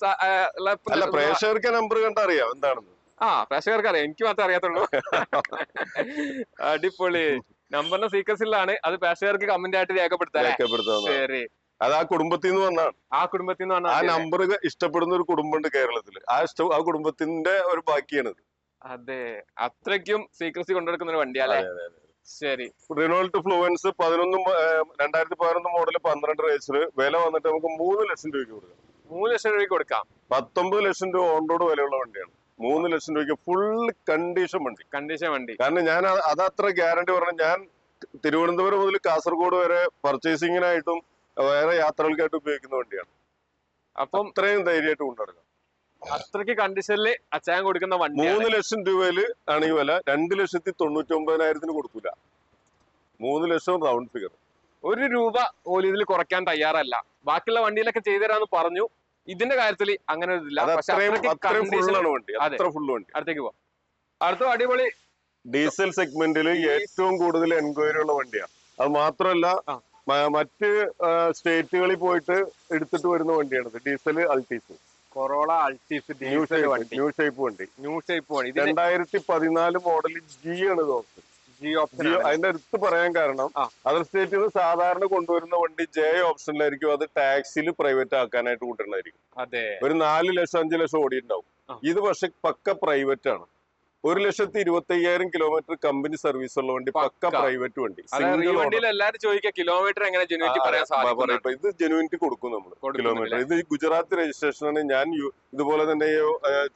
അല്ല പ്രേക്ഷകർക്ക് നമ്പർ കണ്ട കണ്ടറിയാം എന്താണെന്ന്? ആ പ്രേക്ഷകർക്ക് അറിയാം. എനിക്ക് മാത്രമേ അറിയാത്തുള്ളൂ. [laughs] അടിപൊളി. നമ്പറിന് സീക്രസിലാണ് അത് പ്രേക്ഷകർക്ക് കമന്റ് ആയിട്ട് രേഖപ്പെടുത്താം ശരി. അത് ആ കുടുംബത്തിൽ നിന്ന് വന്നാണ് ആ കുടുംബത്തിൽ നിന്ന് ആ നമ്പർ ഇഷ്ടപ്പെടുന്ന ഒരു കുടുംബമുണ്ട് കേരളത്തിൽ ആ ഇഷ്ടം ആ കുടുംബത്തിന്റെ ഒരു ബാക്കിയാണ് ഇത്. അതെ. അത്രയ്ക്കും സീക്രസി കൊണ്ടെടുക്കുന്ന ഒരു വണ്ടിയാലേ ശരി. റിനോൾട്ട് ഫ്ലുവൻസ് പതിനൊന്ന് രണ്ടായിരത്തി പതിനൊന്ന് മോഡൽ പന്ത്രണ്ട് റേസിൽ വില വന്നിട്ട് നമുക്ക് മൂന്ന് ലക്ഷം രൂപയ്ക്ക് കൊടുക്കാം. മൂന്ന് ലക്ഷം രൂപയ്ക്ക് കൊടുക്കാം. പത്തൊമ്പത് ലക്ഷം രൂപ ഓൺ റോഡ് വിലയുള്ള വണ്ടിയാണ്. മൂന്ന് ലക്ഷം രൂപയ്ക്ക് ഫുൾ കണ്ടീഷൻ വണ്ടി. കണ്ടീഷൻ വണ്ടി. കാരണം ഞാൻ അത് അതത്ര ഗ്യാരണ്ടി പറഞ്ഞു ഞാൻ തിരുവനന്തപുരം മുതൽ കാസർഗോഡ് വരെ പർച്ചേസിങ്ങിനായിട്ടും വേറെ യാത്രകൾക്കായിട്ട് ഉപയോഗിക്കുന്ന വണ്ടിയാണ്. അപ്പം ഇത്രയും ധൈര്യമായിട്ട് കൊണ്ടുനടക്കാം. അത്രയ്ക്ക് കണ്ടീഷനിൽ അച്ചായൻ കൊടുക്കുന്ന വണ്ടി മൂന്ന് ലക്ഷം രൂപയിൽ ആണ് ഈ വില രണ്ട് ലക്ഷത്തി തൊണ്ണൂറ്റി ഒമ്പതിനായിരത്തിന് കൊടുക്കൂല. മൂന്ന് ലക്ഷം റൗണ്ട് ഫിഗർ ഒരു രൂപ പോലും ഇതിൽ കുറയ്ക്കാൻ തയ്യാറല്ല. ബാക്കിയുള്ള വണ്ടിയിലൊക്കെ ചെയ്തുതരാന്ന് പറഞ്ഞു. ഇതിന്റെ കാര്യത്തിൽ അങ്ങനെ ഇതില്ല. അടുത്തേക്ക് പോവാം. അടുത്ത അടിപൊളി ഡീസൽ സെഗ്മെന്റിൽ ഏറ്റവും കൂടുതൽ എൻക്വയറി ഉള്ള വണ്ടിയാണ് അത് മാത്രമല്ല മറ്റ് സ്റ്റേറ്റുകളിൽ പോയിട്ട് എടുത്തിട്ട് വരുന്ന വണ്ടിയാണ് diesel Altis Corolla Altis new വണ്ടി. ന്യൂ ഷേപ്പ് വണ്ടി. ന്യൂ ഷേപ്പ് വണ്ടി. രണ്ടായിരത്തി പതിനാല് മോഡൽ ജി ആണ് തോന്നുന്നത് ജി ഓപ്ഷൻ അതിന്റെ അടുത്ത് പറയാൻ കാരണം. അതർ സ്റ്റേറ്റിൽ നിന്ന് സാധാരണ കൊണ്ടുവരുന്ന വണ്ടി ജെ ഓപ്ഷനിലായിരിക്കും. അത് ടാക്സിൽ പ്രൈവറ്റ് ആക്കാനായിട്ട് കൊണ്ടുവരുന്നതായിരിക്കും. അതെ. ഒരു നാല് ലക്ഷം അഞ്ചു ലക്ഷം ഓടി ഉണ്ടാവും ഇത് പക്ഷെ പക്ക പ്രൈവറ്റ് ആണ്. ഒരു ലക്ഷത്തി ഇരുപത്തി അയ്യായിരം കിലോമീറ്റർ കമ്പനി സർവീസ് ഉള്ള വണ്ടി പക്ക. പ്രൈവറ്റ് വണ്ടി. വണ്ടിയിൽ എല്ലാവരും ചോദിക്കുക കിലോമീറ്റർ എങ്ങനെ ജനുവിറ്റി പറയാൻ സാധിക്കും ഇത് ജെനുവിനിറ്റി കൊടുക്കും നമ്മൾ കിലോമീറ്റർ ഇത് ഗുജറാത്ത് രജിസ്ട്രേഷൻ ആണ്. ഞാൻ ഇതുപോലെ തന്നെ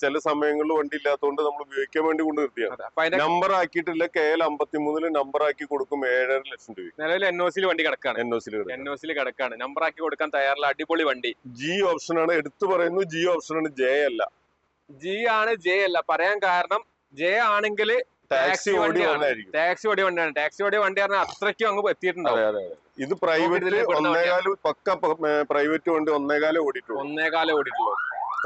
ചില സമയങ്ങളിൽ വണ്ടി ഇല്ലാത്തതുകൊണ്ട് നമ്മൾ ഉപയോഗിക്കാൻ വേണ്ടി കൊണ്ട് നിർത്തിയാണ് നമ്പർ ആക്കിയിട്ടില്ല. കെ എൽ അമ്പത്തിമൂന്നിൽ നമ്പർ ആക്കി കൊടുക്കും ഏഴര ലക്ഷം രൂപ നിലവിൽ എൻ ഒ സിയിൽ വണ്ടി കിടക്കാണ്. എൻ ഒ സിയിൽ എൻ ഒ സിയിൽ കിടക്കാണ്. നമ്പർ ആക്കി കൊടുക്കാൻ തയ്യാറുള്ള അടിപൊളി വണ്ടി. ജി ഓപ്ഷൻ ആണ്. എടുത്തു പറയുന്നു ജി ഓപ്ഷൻ ആണ്. ജെ അല്ല. ജി ആണ് ജെ അല്ല. പറയാൻ കാരണം ജെ ആണെങ്കിൽ ടാക്സി ഓടി വണ്ടിയാണ്. വന്നായിരിക്കും. ടാക്സി ഓടിയ വണ്ടിയാണ് ടാക്സി ഓടിയ വണ്ടി പറഞ്ഞാൽ അത്രയ്ക്കും അങ്ങ് എത്തിയിട്ടുണ്ടാവും. ഇത് പ്രൈവറ്റ് ഒന്നേകാൽ പക്ക പ്രൈവറ്റ് വണ്ടി ഒന്നേകാലേ ഓടിയിട്ടുള്ളൂ. ഒന്നേകാലം ഓടിയിട്ടുള്ളൂ.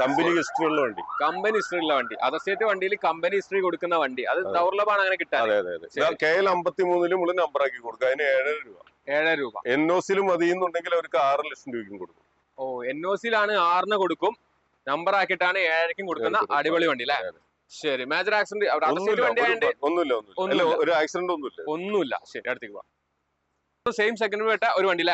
കമ്പനി ഹിസ്റ്ററി ഉള്ള വണ്ടി. കമ്പനി ഹിസ്റ്ററി ഉള്ള വണ്ടി. അതർ സ്റ്റേറ്റ് വണ്ടിയിൽ കമ്പനി ഹിസ്റ്ററി കൊടുക്കുന്ന വണ്ടി. അത് ദൗർലഭമാണ് അങ്ങനെ കിട്ടാൻ. കെ എൽ അമ്പത്തിമൂന്നിൽ നമ്മൾ നമ്പർ ആക്കി കൊടുക്കുക അതിന് ഏഴര രൂപ. ഏഴര രൂപ. എൻ ഒ സിയിൽ മതിയെന്നുണ്ടെങ്കിൽ അവർക്ക് ആറ് ലക്ഷം രൂപയ്ക്കും കൊടുക്കും. ഓ എൻ ഒ സിയിലാണ് ആറിന് കൊടുക്കും. നമ്പർ ആക്കിയിട്ടാണ് ഏഴരയ്ക്കും കൊടുക്കുന്ന അടിപൊളി വണ്ടി അല്ലേ. ശരി. മേജർ ആക്സിഡന്റ് ഒന്നുമില്ല ഒന്നുമില്ല. ഒരു ആക്സിഡന്റ് ഒന്നുമില്ല. ഒന്നുമില്ല. ശരി അടുത്തേക്ക് പോവാം. സെയിം സെക്കൻഡ് ഒരു വണ്ടി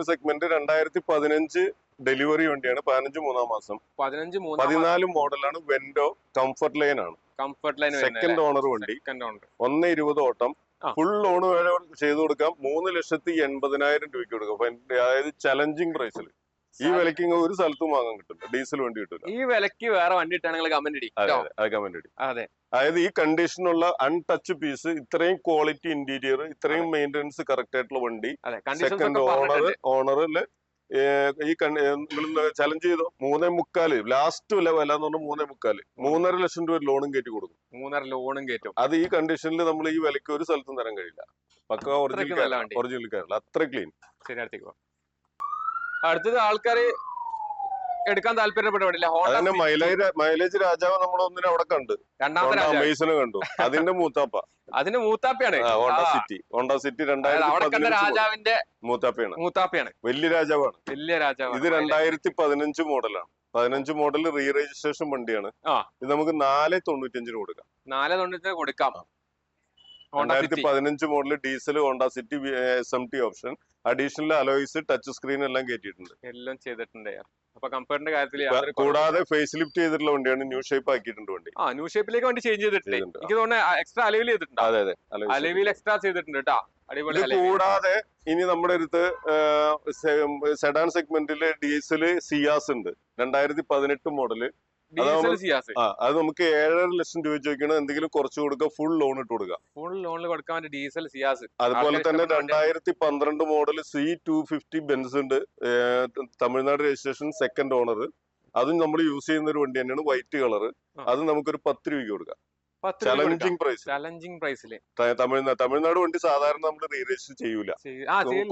സെഗ്മെന്റ് രണ്ടായിരത്തി പതിനഞ്ച് ഡെലിവറി വണ്ടിയാണ്. പതിനഞ്ച് മൂന്നാം മാസം. പതിനഞ്ച് പതിനാല് മോഡലാണ് വെൻഡോ കംഫർട്ട് ലൈൻ ആണ്. കംഫർട്ട് ലൈൻ സെക്കൻഡ് ഓണർ വണ്ടി. ഒന്ന് ഇരുപത് ഓട്ടം. ഫുൾ ലോൺ വരെ ചെയ്തു കൊടുക്കാം. മൂന്ന് ലക്ഷത്തി എൺപതിനായിരം രൂപയ്ക്ക് കൊടുക്കാം. അതായത് ചലഞ്ചിങ് പ്രൈസിൽ ഈ വിലക്ക് ഒരു സ്ഥലത്തും വാങ്ങാൻ കിട്ടില്ല. ഡീസൽ വണ്ടി കിട്ടില്ല ഈ വിലക്ക് വേറെ വണ്ടി ഇട്ടാണെങ്കിൽ കമന്റ് ഇടി. അതെ അതായത് ഈ കണ്ടീഷനുള്ള അൺടച്ച് പീസ് ഇത്രയും ക്വാളിറ്റി ഇന്റീരിയർ ഇത്രയും മെയിന്റനൻസ് കറക്റ്റ് ആയിട്ടുള്ള വണ്ടി സെക്കൻഡ് ഓണർ ഓണറിൽ ഈ ചലഞ്ച് ചെയ്തു? മൂന്നേ മുക്കാൽ. ലാസ്റ്റ് വില വില എന്ന് പറഞ്ഞാൽ മൂന്നേ മുക്കാൽ. മൂന്നര ലക്ഷം രൂപ ലോണും കയറ്റി കൊടുക്കും. മൂന്നര ലോണും കയറ്റും. അത് ഈ കണ്ടീഷനിൽ നമ്മൾ ഈ വിലക്ക് ഒരു സ്ഥലത്തും തരാൻ കഴിയില്ല. പക്ക. ഒറിജിനൽ ഒറിജിനൽ അത്ര ക്ലീൻ ശരി അടുത്തേക്ക് അടുത്തത് ആൾക്കാര് എടുക്കാൻ താല്പര്യപ്പെടില്ല മൈലേജ് മൈലേജ് രാജാവ് നമ്മൾ ഒന്നിനെ അവിടെ കണ്ടു. രണ്ടാമത്തെ കണ്ടു. അതിന്റെ മൂത്താപ്പ. അതിന്റെ മൂത്താപ്പയാണ്. Honda City. ഹോണ്ട സിറ്റി രണ്ടായിരത്തി രാജാവിന്റെ മൂത്താപ്പയാണ്. മൂത്താപ്പയാണ്. വലിയ രാജാവാണ്. വലിയ രാജാവ് ഇത് രണ്ടായിരത്തി പതിനഞ്ച് മോഡലാണ്. പതിനഞ്ച് മോഡൽ റീ രജിസ്ട്രേഷൻ വണ്ടിയാണ് ഇത് നമുക്ക് നാല് തൊണ്ണൂറ്റഞ്ചിന് കൊടുക്കാം. നാല് തൊണ്ണൂറ്റഞ്ചിന് കൊടുക്കാം. രണ്ടായിരത്തി പതിനഞ്ച് model diesel Honda City S M T option additional alloys touch screen എല്ലാം കയറ്റിയിട്ടുണ്ട് എല്ലാം ചെയ്തിട്ടുണ്ട്. അപ്പൊ കംഫർട്ടിന്റെ കാര്യത്തിൽ കൂടാതെ ഫേസ് ലിഫ്റ്റ് ചെയ്തിട്ടുള്ള വണ്ടിയാണ് ന്യൂ ഷേപ്പ് ആക്കിയിട്ടുണ്ട് വണ്ടി. ആ ന്യൂ ഷേപ്പിലേക്ക് വണ്ടി ചേഞ്ച് ചെയ്തിട്ടുണ്ട്. എനിക്ക് തോന്നുന്നു എക്സ്ട്രാ അലവിൽ ചെയ്തിട്ടുണ്ട്? അതെ അതെ. അലവിൽ എക്സ്ട്രാ ചെയ്തിട്ടുണ്ട്. കേട്ടോ ഇത് കൂടാതെ ഇനി നമ്മുടെ അടുത്ത് സെഡാൻ സെഗ്മെന്റിൽ ഡീസൽ സിയാസ് ഉണ്ട്. രണ്ടായിരത്തി പതിനെട്ട് മോഡൽ അത് നമുക്ക് ഏഴര ലക്ഷം രൂപ ചോദിക്കണം എന്തെങ്കിലും കുറച്ച് കൊടുക്കുക ഫുൾ ലോൺ ഇട്ട് കൊടുക്കുക. ഫുൾ ലോണിൽ കൊടുക്കാൻ വേണ്ടി ഡീസൽ സിയാസ് അതുപോലെ തന്നെ രണ്ടായിരത്തി പന്ത്രണ്ട് model C two fifty Benz ഉണ്ട്. തമിഴ്നാട് രജിസ്ട്രേഷൻ സെക്കൻഡ് ഓണർ അതും നമ്മൾ യൂസ് ചെയ്യുന്ന ഒരു വണ്ടി തന്നെയാണ് വൈറ്റ് കളർ. അത് നമുക്കൊരു പത്ത് രൂപയ്ക്ക് കൊടുക്കാം. ചലഞ്ചിങ് പ്രൈസ് ചലഞ്ചിങ് പ്രൈസിൽ തമിഴ്നാട് തമിഴ്നാട് വണ്ടി സാധാരണ നമ്മൾ റീരജിസ്റ്റർ ചെയ്യൂല.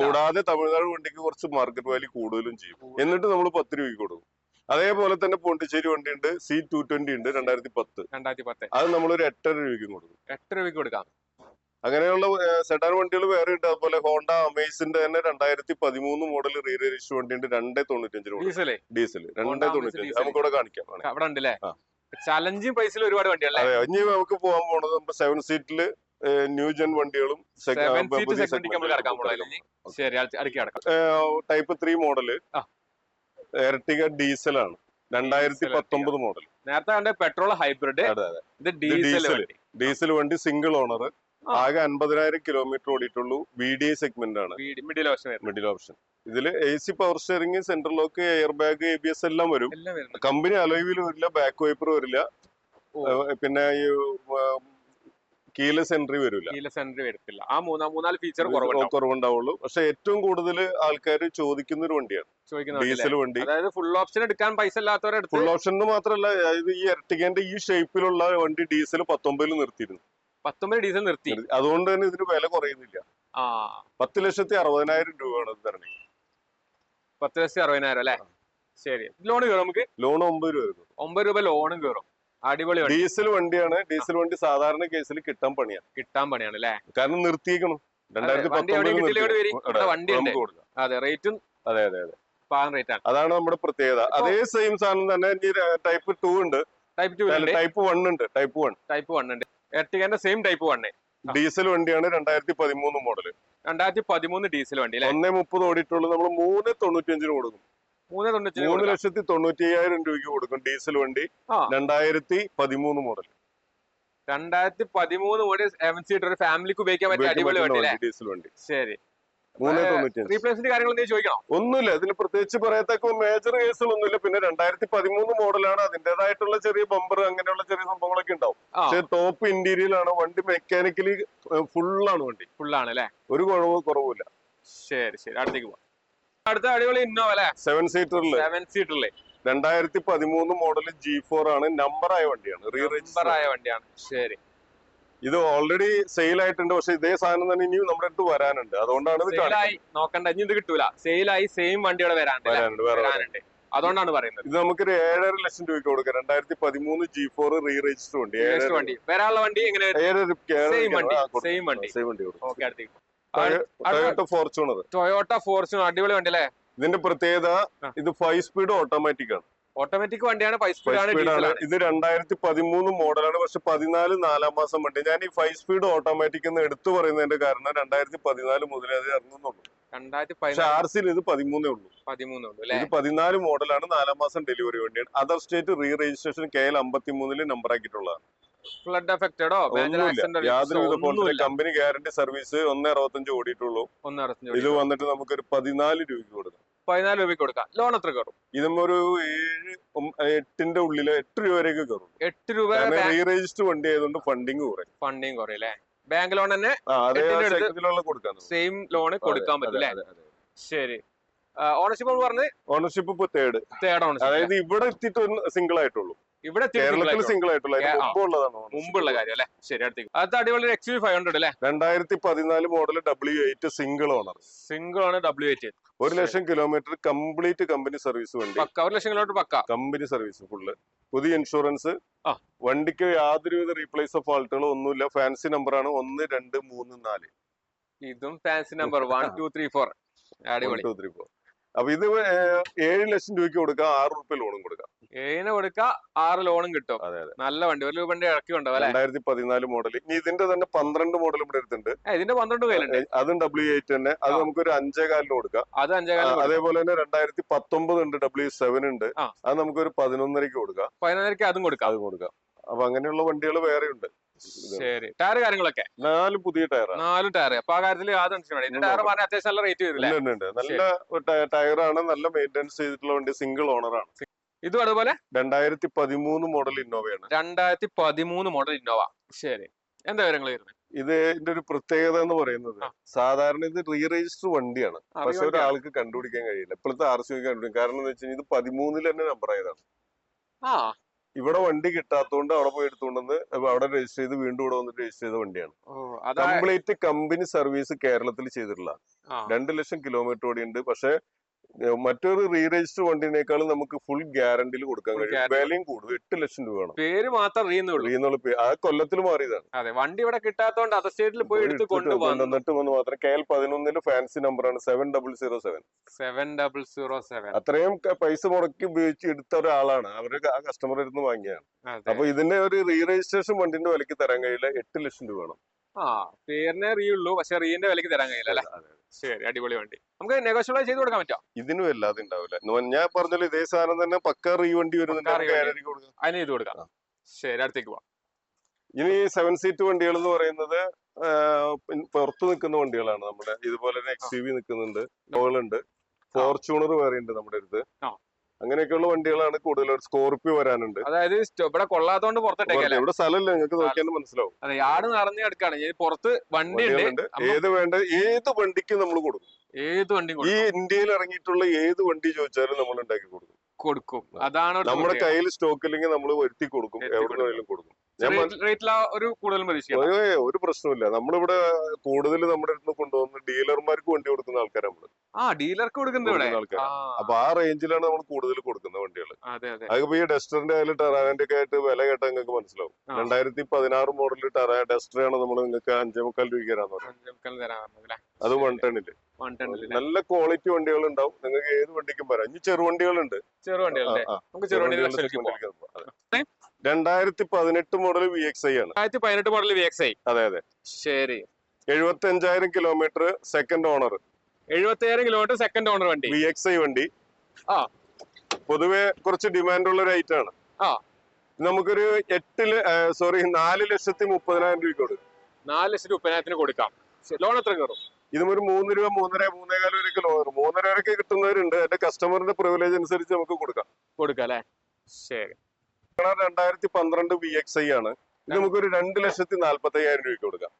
കൂടാതെ തമിഴ്നാട് വണ്ടിക്ക് കുറച്ച് മാർക്കറ്റ് വാല്യൂ കൂടുതലും ചെയ്യും. എന്നിട്ട് നമ്മൾ പത്ത് രൂപയ്ക്ക് കൊടുക്കും. അതേപോലെ തന്നെ പോണ്ടിച്ചേരി വണ്ടി ഉണ്ട് സി ടു ട്വന്റി ഉണ്ട് രണ്ടായിരത്തി പത്ത് രണ്ടായിരത്തി പത്ത് അത് നമ്മളൊരു എട്ടര രൂപയ്ക്ക് കൊടുക്കും. എട്ടര രൂപയ്ക്ക് കൊടുക്കാം. അങ്ങനെയുള്ള സെഡാൻ വണ്ടികൾ വേറെ ഉണ്ട്. അതുപോലെ ഹോണ്ട അമേസിന്റെ തന്നെ രണ്ടായിരത്തി പതിമൂന്ന് മോഡൽ റീ രജിസ്റ്റർ വണ്ടി ഉണ്ട് രണ്ടേ തൊണ്ണൂറ്റഞ്ചിന് ഡീസൽ രണ്ടേ തൊണ്ണൂറ്റഞ്ച്. diesel. നമുക്ക് ഇവിടെ കാണിക്കാം അവിടെ ഉണ്ടല്ലേ. ചലഞ്ചിങ് പ്രൈസിൽ ഒരുപാട് വണ്ടിയല്ലേ അതെ ഇനി നമുക്ക് പോകാൻ പോണത് നമ്മുടെ സെവൻ സീറ്റിൽ ന്യൂ ജെൻ വണ്ടികളും ടൈപ്പ് ത്രീ മോഡൽ. എർട്ടിക ഡീസലാണ്. രണ്ടായിരത്തി പത്തൊമ്പത് മോഡൽ നേരത്തെ കണ്ട പെട്രോൾ ഹൈബ്രിഡ് ഇത് ഡീസൽ ഡീസൽ വണ്ടി സിംഗിൾ ഓണർ ആകെ അൻപതിനായിരം കിലോമീറ്റർ ഓടിയിട്ടുള്ളൂ. ബി ഡി ഐ സെഗ്മെന്റ് ആണ്. മിഡിൽ ഓപ്ഷൻ മിഡിൽ ഓപ്ഷൻ ഇതിൽ A C power steering central lock air bag A B S എല്ലാം വരും. കമ്പനി അലോയിൽ വരില്ല ബാക്ക് വൈപ്പർ വരില്ല. പിന്നെ ഈ കീലെസ് എൻട്രി വരില്ല കീലസ് എൻട്രി വരത്തില്ല. ആ മൂന്നാം മൂന്നാൽ ഫീച്ചർ കുറവുണ്ടാവും. കുറവുണ്ടാവുള്ളൂ. പക്ഷെ ഏറ്റവും കൂടുതൽ ആൾക്കാർ ചോദിക്കുന്ന ഒരു വണ്ടിയാണ് ഡീസൽ വണ്ടി. അതായത് ഫുൾ ഓപ്ഷൻ എടുക്കാൻ പൈസ ഇല്ലാത്തവരെ ഫുൾ ഓപ്ഷൻ മാത്രമല്ല അതായത് ഈ എർട്ടിഗന്റെ ഈ ഷേപ്പിലുള്ള വണ്ടി ഡീസൽ പത്തൊമ്പതിൽ നിർത്തിയിരുന്നു. പത്തൊമ്പത് ഡീസൽ നിർത്തി. അതുകൊണ്ട് തന്നെ ഇതിന് വില കുറയുന്നില്ല. പത്ത് ലക്ഷത്തി അറുപതിനായിരം രൂപയാണ് ഇത് തരണേ. പത്ത് ലക്ഷത്തി അറുപതിനായിരം അല്ലേ? ശരി. ലോൺ കയറും നമുക്ക്? ലോൺ ഒമ്പത് രൂപ ഒമ്പത് രൂപ ലോണും കയറും. അടിപൊളി ഡീസൽ വണ്ടിയാണ്. ഡീസൽ വണ്ടി സാധാരണ കേസിൽ കിട്ടാൻ പണിയാണ് കിട്ടാൻ പണിയാണ് അല്ലേ? കാരണം നിർത്തിയേക്കണം. രണ്ടായിരത്തി അതെ റേറ്റും അതെ അതെ അതെ. അതാണ് നമ്മുടെ പ്രത്യേകത. അതേ സെയിം സാധനം തന്നെ ടൈപ്പ് ടു ഉണ്ട്. ടൈപ്പ് ടു ടൈപ്പ് വൺ ഉണ്ട്. ടൈപ്പ് വൺ ടൈപ്പ് വൺ ഉണ്ട്. എർട്ടിഗന്റെ സെയിം ടൈപ്പ് വണ്ണേ ആ. ഡീസൽ വണ്ടിയാണ് രണ്ടായിരത്തി പതിമൂന്ന് മോഡൽ രണ്ടായിരത്തി പതിമൂന്ന് ഡീസൽ വണ്ടി അല്ലെ? ഒന്നേ മുപ്പത് ഓടിയിട്ടുള്ളൂ. നമ്മൾ മൂന്ന് തൊണ്ണൂറ്റി അഞ്ചിന് കൊടുക്കും. മൂന്ന് തൊണ്ണൂറ്റി മൂന്ന് ലക്ഷത്തി തൊണ്ണൂറ്റി അയ്യായിരം രൂപയ്ക്ക് കൊടുക്കും ഡീസൽ വണ്ടി. രണ്ടായിരത്തി പതിമൂന്ന് മോഡൽ രണ്ടായിരത്തി പതിമൂന്ന് മോഡൽ സെവൻ സീറ്റർ ഒരു ഫാമിലിക്ക് ഉപയോഗിക്കാൻ പറ്റിയ അടിപൊളി വണ്ടി ഡീസൽ വണ്ടി. ശരി മൂന്ന് ഏ, തൊണ്ണൂറ്റിയഞ്ച് റീപ്ലേസ്മെന്റ് കാര്യങ്ങൾ എന്തെങ്കിലും ചോദിക്കണോ? ഒന്നുമില്ല. ഇതിന് പ്രത്യേകിച്ച് പറയത്തക്ക മേജർ കേസുകളൊന്നുമില്ല പിന്നെ രണ്ടായിരത്തി പതിമൂന്ന് മോഡലാണ് അതിന്റേതായിട്ടുള്ള ചെറിയ ബമ്പർ അങ്ങനെയുള്ള ചെറിയ സംഭവങ്ങളൊക്കെ ഉണ്ടാവും. പക്ഷെ ടോപ്പ് ഇന്റീരിയലാണ് വണ്ടി മെക്കാനിക്കലി ഫുള്ളാണ് വണ്ടി. ഫുള്ളാണ് അല്ലേ? ഒരു കുറവ് കുറവില്ല ശരി ശരി. അടുത്തേക്ക് പോവാം. അടുത്ത അടിപൊളി ഇന്നോവ അല്ലേ? സെവൻ സീറ്ററിൽ സെവൻ സീറ്ററിലെ രണ്ടായിരത്തി പതിമൂന്ന് മോഡൽ ജി ഫോർ ആണ്. നമ്പർ ആയ വണ്ടിയാണ്. രജിസ്റ്റർ ആയ വണ്ടിയാണ്. ശരി. ഇത് ഓൾറെഡി സെയിൽ ആയിട്ടുണ്ട്. പക്ഷെ ഇതേ സാധനം തന്നെ ഇനിയും നമ്മുടെ അടുത്ത് വരാനുണ്ട്. അതുകൊണ്ടാണ് ഇത് നോക്കണ്ട. ഇനി ഇത് കിട്ടൂല. സെയിലായി സെയിം വണ്ടിയുടെ വരാനുണ്ട് വരാനുണ്ട്. അതുകൊണ്ടാണ് പറയുന്നത്. ഇത് നമുക്കൊരു ഏഴര ലക്ഷം രൂപയ്ക്ക് കൊടുക്കാം. രണ്ടായിരത്തി പതിമൂന്ന് ജി ഫോർ റീ രജിസ്റ്റർ വണ്ടി വണ്ടി. വരാനുള്ള വണ്ടി എങ്ങനെ? സെയിം വണ്ടി. സെയിം വണ്ടി. സെയിം വണ്ടി കൊടുക്കും. ഓക്കെ അടുത്തേക്ക്. ടൊയോട്ട ഫോർച്യൂണർ ടൊയോട്ട ഫോർച്യൂണർ അടിപൊളി വണ്ടി അല്ലേ ഇതിന്റെ പ്രത്യേകത ഇത് ഫൈവ് സ്പീഡ് ഓട്ടോമാറ്റിക് ആണ്. ഓട്ടോമാറ്റിക് വണ്ടിയാണ് ഫൈവ് ഫൈവ് സ്പീഡ് ആണ് സ്പീഡ് ആണ്. ഡീസൽ ഇത് രണ്ടായിരത്തി പതിമൂന്ന് മോഡലാണ് പക്ഷെ പതിനാല് നാലാം മാസം വണ്ടി. ഞാൻ ഈ ഫൈവ് സ്പീഡ് ഓട്ടോമാറ്റിക് എന്ന് എടുത്തു പറയുന്നതിന്റെ കാരണം രണ്ടായിരത്തി പതിനാല് മുതലേ അത് ഇറങ്ങുന്നുള്ളൂ. ആർസിൽ പക്ഷെ പതിനാല് ആർ സിയിൽ ഇത് പതിമൂന്നേ ഉള്ളൂ. പതിമൂന്നേ ഉണ്ട് ഇത് പതിനാല് മോഡലാണ് നാലാം മാസം ഡെലിവറി വണ്ടിയാണ്. Other state re registration K L അമ്പത്തി മൂന്നിൽ നമ്പർ ആക്കിയിട്ടുള്ളതാണ്. ഫ്ലഡ് എഫക്റ്റഡോ യാതൊരു കമ്പനി ഗ്യാരണ്ടി സർവീസ് ഒന്ന് അറുപത്തഞ്ച് ഓടിയിട്ടുള്ളൂ ഇത് വന്നിട്ട് നമുക്ക് ഒരു പതിനാല് രൂപയ്ക്ക് കൊടുക്കാം. പതിനാല് രൂപയ്ക്ക് കൊടുക്കാം. ലോൺ എത്ര കയറും? ഇതും ഒരു ഏഴ് എട്ടിന്റെ ഉള്ളിൽ എട്ട് രൂപ വരെയൊക്കെ കയറും എട്ട് രൂപ റീറജിസ്റ്റർ വണ്ടി ആയതുകൊണ്ട് ഫണ്ടിങ് കുറയും. ഫണ്ടിങ് കുറയും അല്ലേ? ബാങ്ക് ലോൺ തന്നെ സെയിം ലോൺ കൊടുക്കാൻ പറ്റും അല്ലേ ശരി. ഓണർഷിപ്പ് പറഞ്ഞ് ഓണർഷിപ്പ് ഇപ്പൊ തേർഡ് തേർഡ് ഓണർഷിപ്പ് അതായത് ഇവിടെ എത്തിയിട്ട് സിംഗിൾ ആയിട്ടുള്ളൂ. ഇവിടെ കേരളത്തിൽ സിംഗിൾ ആയിട്ടുള്ള. മുമ്പുള്ള കാര്യം അല്ലെ? ശരി അടുത്തേക്ക് അടുത്ത അടിപൊളി എക്സ് വി ഫൈവ് ഹൺഡ്രഡ് അല്ലെ? രണ്ടായിരത്തി പതിനാല് model W eight single owner single ആണ് ഡബ്ല്യു എയ്റ്റ് ഒരു ലക്ഷം കിലോമീറ്റർ കംപ്ലീറ്റ് കമ്പനി സർവീസ് വണ്ടി. പക്ക ഒരു ലക്ഷം കിലോമീറ്റർ പക്ക. കമ്പനി സർവീസ് ഫുള്ള് പുതിയ ഇൻഷുറൻസ്. വണ്ടിക്ക് യാതൊരുവിധ റീപ്ലേസ് ഓഫ് ഫാൾട്ടുകളും ഒന്നുമില്ല. ഫാൻസി നമ്പറാണ് ഒന്ന് രണ്ട് മൂന്ന് നാല്. ഇതും fancy number one two three four അടിപൊളി. Two three four. അപ്പൊ ഇത് ഏഴ് ലക്ഷം രൂപയ്ക്ക് കൊടുക്കാം ആറ് റുപ്യ ലോണും കൊടുക്കാം. ഏഴിന് കൊടുക്കാം ആറ് ലോണും കിട്ടും. അതെ അതെ. നല്ല വണ്ടി ഒരു രൂപന്റെ ഇറക്കി ഉണ്ടോ അല്ലെ? രണ്ടായിരത്തി പതിനാല് മോഡൽ ഇനി ഇതിന്റെ തന്നെ പന്ത്രണ്ട് മോഡൽ ഇവിടെ എടുത്തിട്ടുണ്ട് ഇതിന്റെ പന്ത്രണ്ട് കയ്യിലുണ്ട്. അതും ഡബ്ല്യു എയ്റ്റ് തന്നെ. അത് നമുക്ക് ഒരു അഞ്ചേ കാലിന് കൊടുക്കാം. അത് ആ, അഞ്ചേകാലം അതേപോലെ തന്നെ രണ്ടായിരത്തി പത്തൊമ്പത് ഉണ്ട് ഡബ്ല്യു സെവൻ ഉണ്ട്. അത് നമുക്ക് ഒരു പതിനൊന്നരക്ക് കൊടുക്കാം. പതിനൊന്നരക്ക് അതും കൊടുക്കാം. അതും കൊടുക്കാം. അപ്പൊ അങ്ങനെയുള്ള വണ്ടികൾ വേറെ ഉണ്ട് ശരി. ടയർ കാര്യങ്ങളൊക്കെ? നാല് പുതിയ ടയർ നാല് ടയർ അപ്പൊ ആ കാര്യത്തിൽ യാതൊരു ടെൻഷൻ ടയർ പറഞ്ഞ അത്യാവശ്യം നല്ല റേറ്റ് വരില്ലേ? നല്ല ടയറാണ്. നല്ല മെയിന്റെനൻസ് ചെയ്തിട്ടുള്ള വണ്ടി സിംഗിൾ ഓണറാണ് ഇതും അതുപോലെ? രണ്ടായിരത്തി പതിമൂന്ന് മോഡൽ ഇന്നോവയാണ് രണ്ടായിരത്തി പതിമൂന്ന് മോഡൽ ഇന്നോവ ശരി. എന്താ വിവരങ്ങൾ വരുന്നത് ഇത് ഇതിന്റെ ഒരു പ്രത്യേകത എന്ന് പറയുന്നത് സാധാരണ ഇത് റീ രജിസ്റ്റർ വണ്ടിയാണ് പക്ഷെ ഒരാൾക്ക് കണ്ടുപിടിക്കാൻ കഴിയില്ല. ഇപ്പോഴത്തെ ആർ സി കണ്ടുപിടിക്കും കാരണം എന്ന് വെച്ചാൽ ഇത് പതിമൂന്നിൽ തന്നെ നമ്പർ ആയതാണ്. ആ. ഇവിടെ വണ്ടി കിട്ടാത്തതുകൊണ്ട് അവിടെ പോയി എടുത്തുകൊണ്ടെന്ന് അവിടെ രജിസ്റ്റർ ചെയ്ത് വീണ്ടും ഇവിടെ വന്നിട്ട് രജിസ്റ്റർ ചെയ്ത വണ്ടിയാണ്. കംപ്ലീറ്റ് കമ്പനി സർവീസ് കേരളത്തിൽ ചെയ്തിട്ടുള്ള രണ്ടു ലക്ഷം കിലോമീറ്റർ ഓടിയുണ്ട്. പക്ഷെ മറ്റൊരു റീ രജിസ്റ്റർ വണ്ടിനേക്കാളും നമുക്ക് ഫുൾ ഗ്യാരണ്ടിയിൽ കൊടുക്കാൻ കഴിയും. വിലയും കൂടും. എട്ട് ലക്ഷം രൂപയാണ് പേര് മാത്രം റീന്നുള്ളൂ ആ കൊല്ലത്തിൽ മാറിയതാണ്. അതെ വണ്ടി ഇവിടെ കിട്ടാത്തതുകൊണ്ട് അതർ സ്റ്റേറ്റിൽ പോയി എടുത്ത് കൊണ്ടുവന്നിട്ട് വന്ന് മാത്രം കെ എൽ പതിനൊന്നിൽ ഫാൻസി നമ്പറാണ് seven double zero seven seven double zero seven അത്രയും പൈസ മുടക്കി ഉപയോഗിച്ച് എടുത്ത ഒരാളാണ്. അവർ ആ കസ്റ്റമർ നിന്ന് വാങ്ങിയാണ് അപ്പൊ ഇതിന്റെ ഒരു റീ രജിസ്ട്രേഷൻ വണ്ടിന്റെ വിലക്ക് തരാൻ കഴിയില്ല. എട്ട് ലക്ഷം രൂപ വേണം. ആ പേരിനെ റീ ഉള്ളൂ. പക്ഷെ റീന്റെ വിലക്ക് തരാൻ കഴിയില്ല അല്ലേ? ശരി അടിപൊളി വണ്ടി. നമുക്ക് നെഗോഷ്യബിൾ ചെയ്ത് കൊടുക്കാൻ പറ്റുമോ ഇതിനും അല്ലാതെ ഉണ്ടാവില്ല ഞാൻ പറഞ്ഞല്ലോ ഇതേ സാധനം തന്നെ പക്ക റീ വണ്ടി വരുന്നുണ്ട്. അതിന് ചെയ്ത് കൊടുക്കാം. ശരി അടുത്തേക്ക് പോവാം. ഇനി സെവൻ സീറ്റ് വണ്ടികൾ എന്ന് പറയുന്നത് പുറത്ത് നിൽക്കുന്ന വണ്ടികളാണ് നമ്മുടെ. ഇതുപോലെ തന്നെ എക്സ് യു വി നിൽക്കുന്നുണ്ട്. ഉണ്ട് ഫോർച്യൂണർ വേറെ ഉണ്ട് നമ്മുടെ അടുത്ത്. അങ്ങനെയൊക്കെയുള്ള വണ്ടികളാണ് കൂടുതൽ സ്കോർപ്പിയോ വരാനുണ്ട്. അതായത് ഇവിടെ കൊള്ളാത്തോണ്ട് പുറത്തിട്ടേക്കല്ലേ ഇവിടെ സ്ഥലമില്ല നിങ്ങൾക്ക് നോക്കിയാൽ മനസ്സിലാവും. അതെ ആട് നിറഞ്ഞു കിടക്കാണ്. പുറത്ത് വണ്ടി ഉണ്ട് ഏത് വേണ്ട ഏത് വണ്ടിക്ക് നമ്മൾ കൊടുക്കും? ഏത് വണ്ടി ഈ ഇന്ത്യയിൽ ഇറങ്ങിയിട്ടുള്ള ഏത് വണ്ടി ചോദിച്ചാലും നമ്മൾ ഉണ്ടാക്കി കൊടുക്കും. കൊടുക്കും. അതാണ് നമ്മുടെ. കയ്യിൽ സ്റ്റോക്ക് ഇല്ലെങ്കിൽ നമ്മൾ വരുത്തി കൊടുക്കും. എവിടെ എവിടെ കൊടുക്കും. റേറ്റിൽ ഒരു കൂടുതൽ ഒരു പ്രശ്നമില്ല നമ്മളിവിടെ കൂടുതൽ നമ്മുടെ അടുത്ത് കൊണ്ടുവന്ന് ഡീലർമാർക്ക് വണ്ടി കൊടുക്കുന്ന ആൾക്കാരാണ് നമ്മൾ. ആ ഡീലർക്ക് കൊടുക്കുന്ന ആൾക്കാർ അപ്പൊ ആ റേഞ്ചിലാണ് നമ്മൾ കൂടുതൽ കൊടുക്കുന്ന വണ്ടികൾ അതെ അതെ. അതിപ്പോ ഈ ഡസ്റ്ററിന്റെ ആയാലും ടെറാന്റെ ഒക്കെ ആയിട്ട് വില കേട്ടാൽ നിങ്ങൾക്ക് മനസ്സിലാവും. രണ്ടായിരത്തി പതിനാറ് മോഡൽ ടെറാ ഡസ്റ്റർ ആണ് നമ്മൾ നിങ്ങൾക്ക് അഞ്ചേ മുക്കാൽ രൂപ തരാന്ന് പറഞ്ഞത്? അത് വൺ ടണ്ണിൽ ല്ലേ? നല്ല ക്വാളിറ്റി വണ്ടികൾ ഉണ്ടാവും. നിങ്ങൾക്ക് ഏത് വണ്ടിക്കും വരാം. ഇനി ചെറുവണ്ടികളുണ്ട് ചെറു രണ്ടായിരത്തി പതിനെട്ട് മോഡൽ വി എക്സ് ഐ ആണ്. രണ്ടായിരത്തി പതിനെട്ട് മോഡൽ വി എക്സ് ഐ അതെ അതെ. ശരി. എഴുപത്തി അഞ്ചായിരം കിലോമീറ്റർ സെക്കൻഡ് ഓണർ എഴുപത്തിയായിരം കിലോമീറ്റർ സെക്കൻഡ് ഓണർ വണ്ടി. വി എക്സ് ഐ വണ്ടി. ആ. പൊതുവെ കുറച്ച് ഡിമാൻഡ് ഉള്ള ഒരു ഐറ്റം ആണ്. ആ. നമുക്കൊരു എട്ടിൽ സോറി നാല് ലക്ഷത്തി മുപ്പതിനായിരം രൂപ കൊടുക്കും. നാല് ലക്ഷത്തി മുപ്പതിനായിരത്തിന് കൊടുക്കാം. ലോൺ എത്ര കയറും? ഇതും ഒരു മൂന്ന് രൂപ മൂന്നര മൂന്നേകാൽ വരെയൊക്കെ ലോൺ മൂന്നര വരെയൊക്കെ കിട്ടുന്നവരുണ്ട്. എന്റെ കസ്റ്റമറിന്റെ പ്രിവിലേജ് അനുസരിച്ച് നമുക്ക് കൊടുക്കാം. കൊടുക്കാം അല്ലേ? ശരി. രണ്ടായിരത്തി പന്ത്രണ്ട് വി എക്സ് ഐ ആണ്. ഇത് നമുക്കൊരു രണ്ട് ലക്ഷത്തി നാല്പത്തി അയ്യായിരം രൂപയ്ക്ക് കൊടുക്കാം.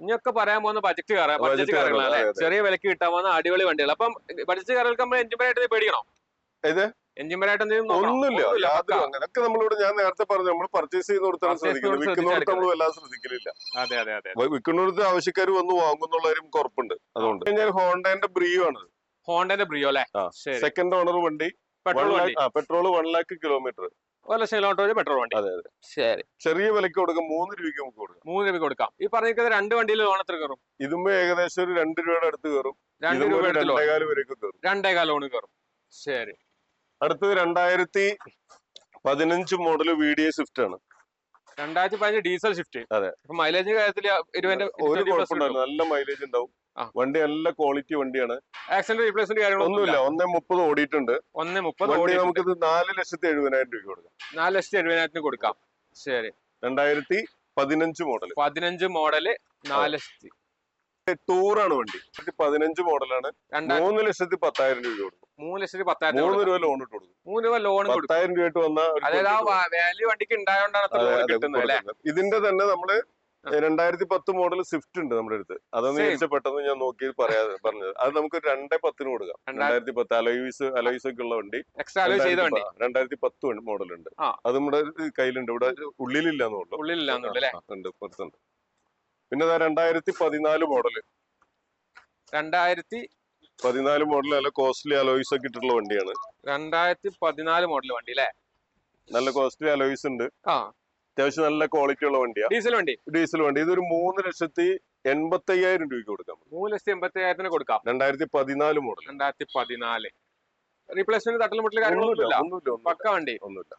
ഇനിയൊക്കെ പറയാൻ പോകുന്ന ബജറ്റ് കാർ ബഡ്ജറ്റ് കാറുകളാണ്. ചെറിയ വിലക്ക് കിട്ടാൻ പോകുന്ന അടിപൊളി വണ്ടികൾ. അപ്പം ബഡ്ജറ്റ് കാറുകൾക്ക് നമ്മൾ എഞ്ചിൻ ആയിട്ട് പേടിക്കണോ? പരായിട്ട് ഒന്നുമില്ല യാതൊരു പക്കാ. അങ്ങനെയൊക്കെ നമ്മളിവിടെ ഞാൻ നേരത്തെ പറഞ്ഞു നമ്മൾ പർച്ചേസ് ചെയ്യുന്ന കൊടുത്താണ് ശ്രദ്ധിക്കുന്നത്. വിൽക്കുന്നിടത്ത് നമ്മൾ വല്ലാതെ ശ്രദ്ധിക്കലില്ല. വിൽക്കുന്നിടത്ത് ആവശ്യക്കാർ വന്ന് വാങ്ങുന്നുള്ളവരും കുറപ്പുണ്ട്. അതുകൊണ്ട്. ഞാൻ ഹോണ്ടന്റെ ബ്രീയോ ആണ്. ഹോണ്ടന്റെ ബ്രിയോ അല്ലേ? സെക്കൻഡ് ഓണർ വണ്ടി. പെട്രോൾ വണ്ടി. പെട്രോൾ വൺ ലാക്ക് കിലോമീറ്റർ ഒരു ലക്ഷം കിലോമീറ്റർ പെട്രോൾ വണ്ടി. അതെ അതെ. ശരി. ചെറിയ വിലക്ക് കൊടുക്കാം മൂന്ന് രൂപയ്ക്ക് നമുക്ക് കൊടുക്കാം. മൂന്ന് രൂപയ്ക്ക് കൊടുക്കാം. ഈ പറഞ്ഞിരിക്കുന്നത് രണ്ട് വണ്ടിയിൽ ലോൺ എത്ര കയറും? ഇതുമ്പോ ഏകദേശം ഒരു രണ്ട് രൂപയുടെ അടുത്ത് കയറും. രണ്ട് രൂപയുടെ രണ്ടേകാൽ വരെയൊക്കെ കയറും. രണ്ടേകാൽ ലോണ് കയറും. ശരി. അടുത്തത് രണ്ടായിരത്തി പതിനഞ്ച് model V D A Swift ആണ്. രണ്ടായിരത്തി പതിനഞ്ച് ഡീസൽ ഷിഫ്റ്റ് അതെ. മൈലേജ് കാര്യത്തിൽ ഒരു നല്ല മൈലേജ് ഉണ്ടാവും. വണ്ടി നല്ല ക്വാളിറ്റി വണ്ടിയാണ്. ആക്സിഡന്റ് റീപ്ലേസ്മെന്റ് കാര്യങ്ങളൊന്നുമില്ല ഒന്നേ മുപ്പത് ഓടിയിട്ടുണ്ട്. ഒന്നേ മുപ്പത് ഓടി നമുക്ക് നാല് ലക്ഷത്തി എഴുപതിനായിരം രൂപ കൊടുക്കാം. നാല് ലക്ഷത്തി എഴുപതിനായിരത്തിന് കൊടുക്കാം. ശരി. രണ്ടായിരത്തി പതിനഞ്ച് മോഡൽ പതിനഞ്ച് മോഡൽ നാല് ലക്ഷത്തി ടൂറാണ് വണ്ടി. പതിനഞ്ച് മോഡലാണ്. മൂന്ന് ലക്ഷത്തി പത്തായിരം രൂപ കൊടുക്കും. മൂന്ന് ലക്ഷത്തി പത്തായിരത്തിന് മൂന്ന്. രൂപ ലോൺ ഇട്ട് കൊടുക്കും. മൂന്ന് രൂപ ലോൺ പത്തായിരം രൂപയായിട്ട് വന്ന അതായത് ആ വാല്യൂ വണ്ടിക്ക് ഉണ്ടായോണ്ടാണ് ഇതിന്റെ തന്നെ നമ്മൾ രണ്ടായിരത്തി പത്ത് മോഡൽ സ്വിഫ്റ്റ് ഉണ്ട് നമ്മുടെ അടുത്ത്. അതൊന്ന് ചോദിച്ച പെട്ടെന്ന് ഞാൻ നോക്കി പറയാതെ പറഞ്ഞത്. അത് നമുക്ക് രണ്ടേ പത്തിന് കൊടുക്കാം. രണ്ടായിരത്തി- പത്ത് അലോയിസ് അലോയിസ് ഒക്കെ ഉള്ള വണ്ടി. രണ്ടായിരത്തി പത്ത് മോഡൽ ഉണ്ട്. അത് നമ്മുടെ കയ്യിലുണ്ട്. ഇവിടെ ഉള്ളിലില്ലാന്ന് ഉള്ളു ഉള്ളിലില്ലാന്നുള്ളു ഉണ്ട് പുറത്തുണ്ട് പിന്നെ രണ്ടായിരത്തി പതിനാല് മോഡൽ. രണ്ടായിരത്തി പതിനാല് മോഡൽ നല്ല കോസ്റ്റ്ലി അലോയ്സ് ഒക്കെ ഇട്ടിട്ടുള്ള വണ്ടിയാണ്. രണ്ടായിരത്തി പതിനാല് മോഡൽ വണ്ടി അല്ലേ നല്ല കോസ്റ്റ്ലി അലോയ്സ് ഉണ്ട്. ആ. അത്യാവശ്യം നല്ല ക്വാളിറ്റി ഉള്ള വണ്ടിയാണ് ഡീസൽ വണ്ടി? ഡീസൽ വണ്ടി. ഇതൊരു മൂന്ന് ലക്ഷത്തി എൺപത്തി അയ്യായിരം രൂപയ്ക്ക് കൊടുക്കാം മൂന്ന് ലക്ഷത്തി എൺപത്തി അയ്യായിരത്തിന് കൊടുക്കാം. രണ്ടായിരത്തി പതിനാല് മോഡൽ രണ്ടായിരത്തി പതിനാല്. റീപ്ലേസ്മെന്റ് തട്ടൽ മുട്ടൽ കാര്യങ്ങളൊന്നുമില്ല. പക്ക വണ്ടി. ഒന്നുമില്ല.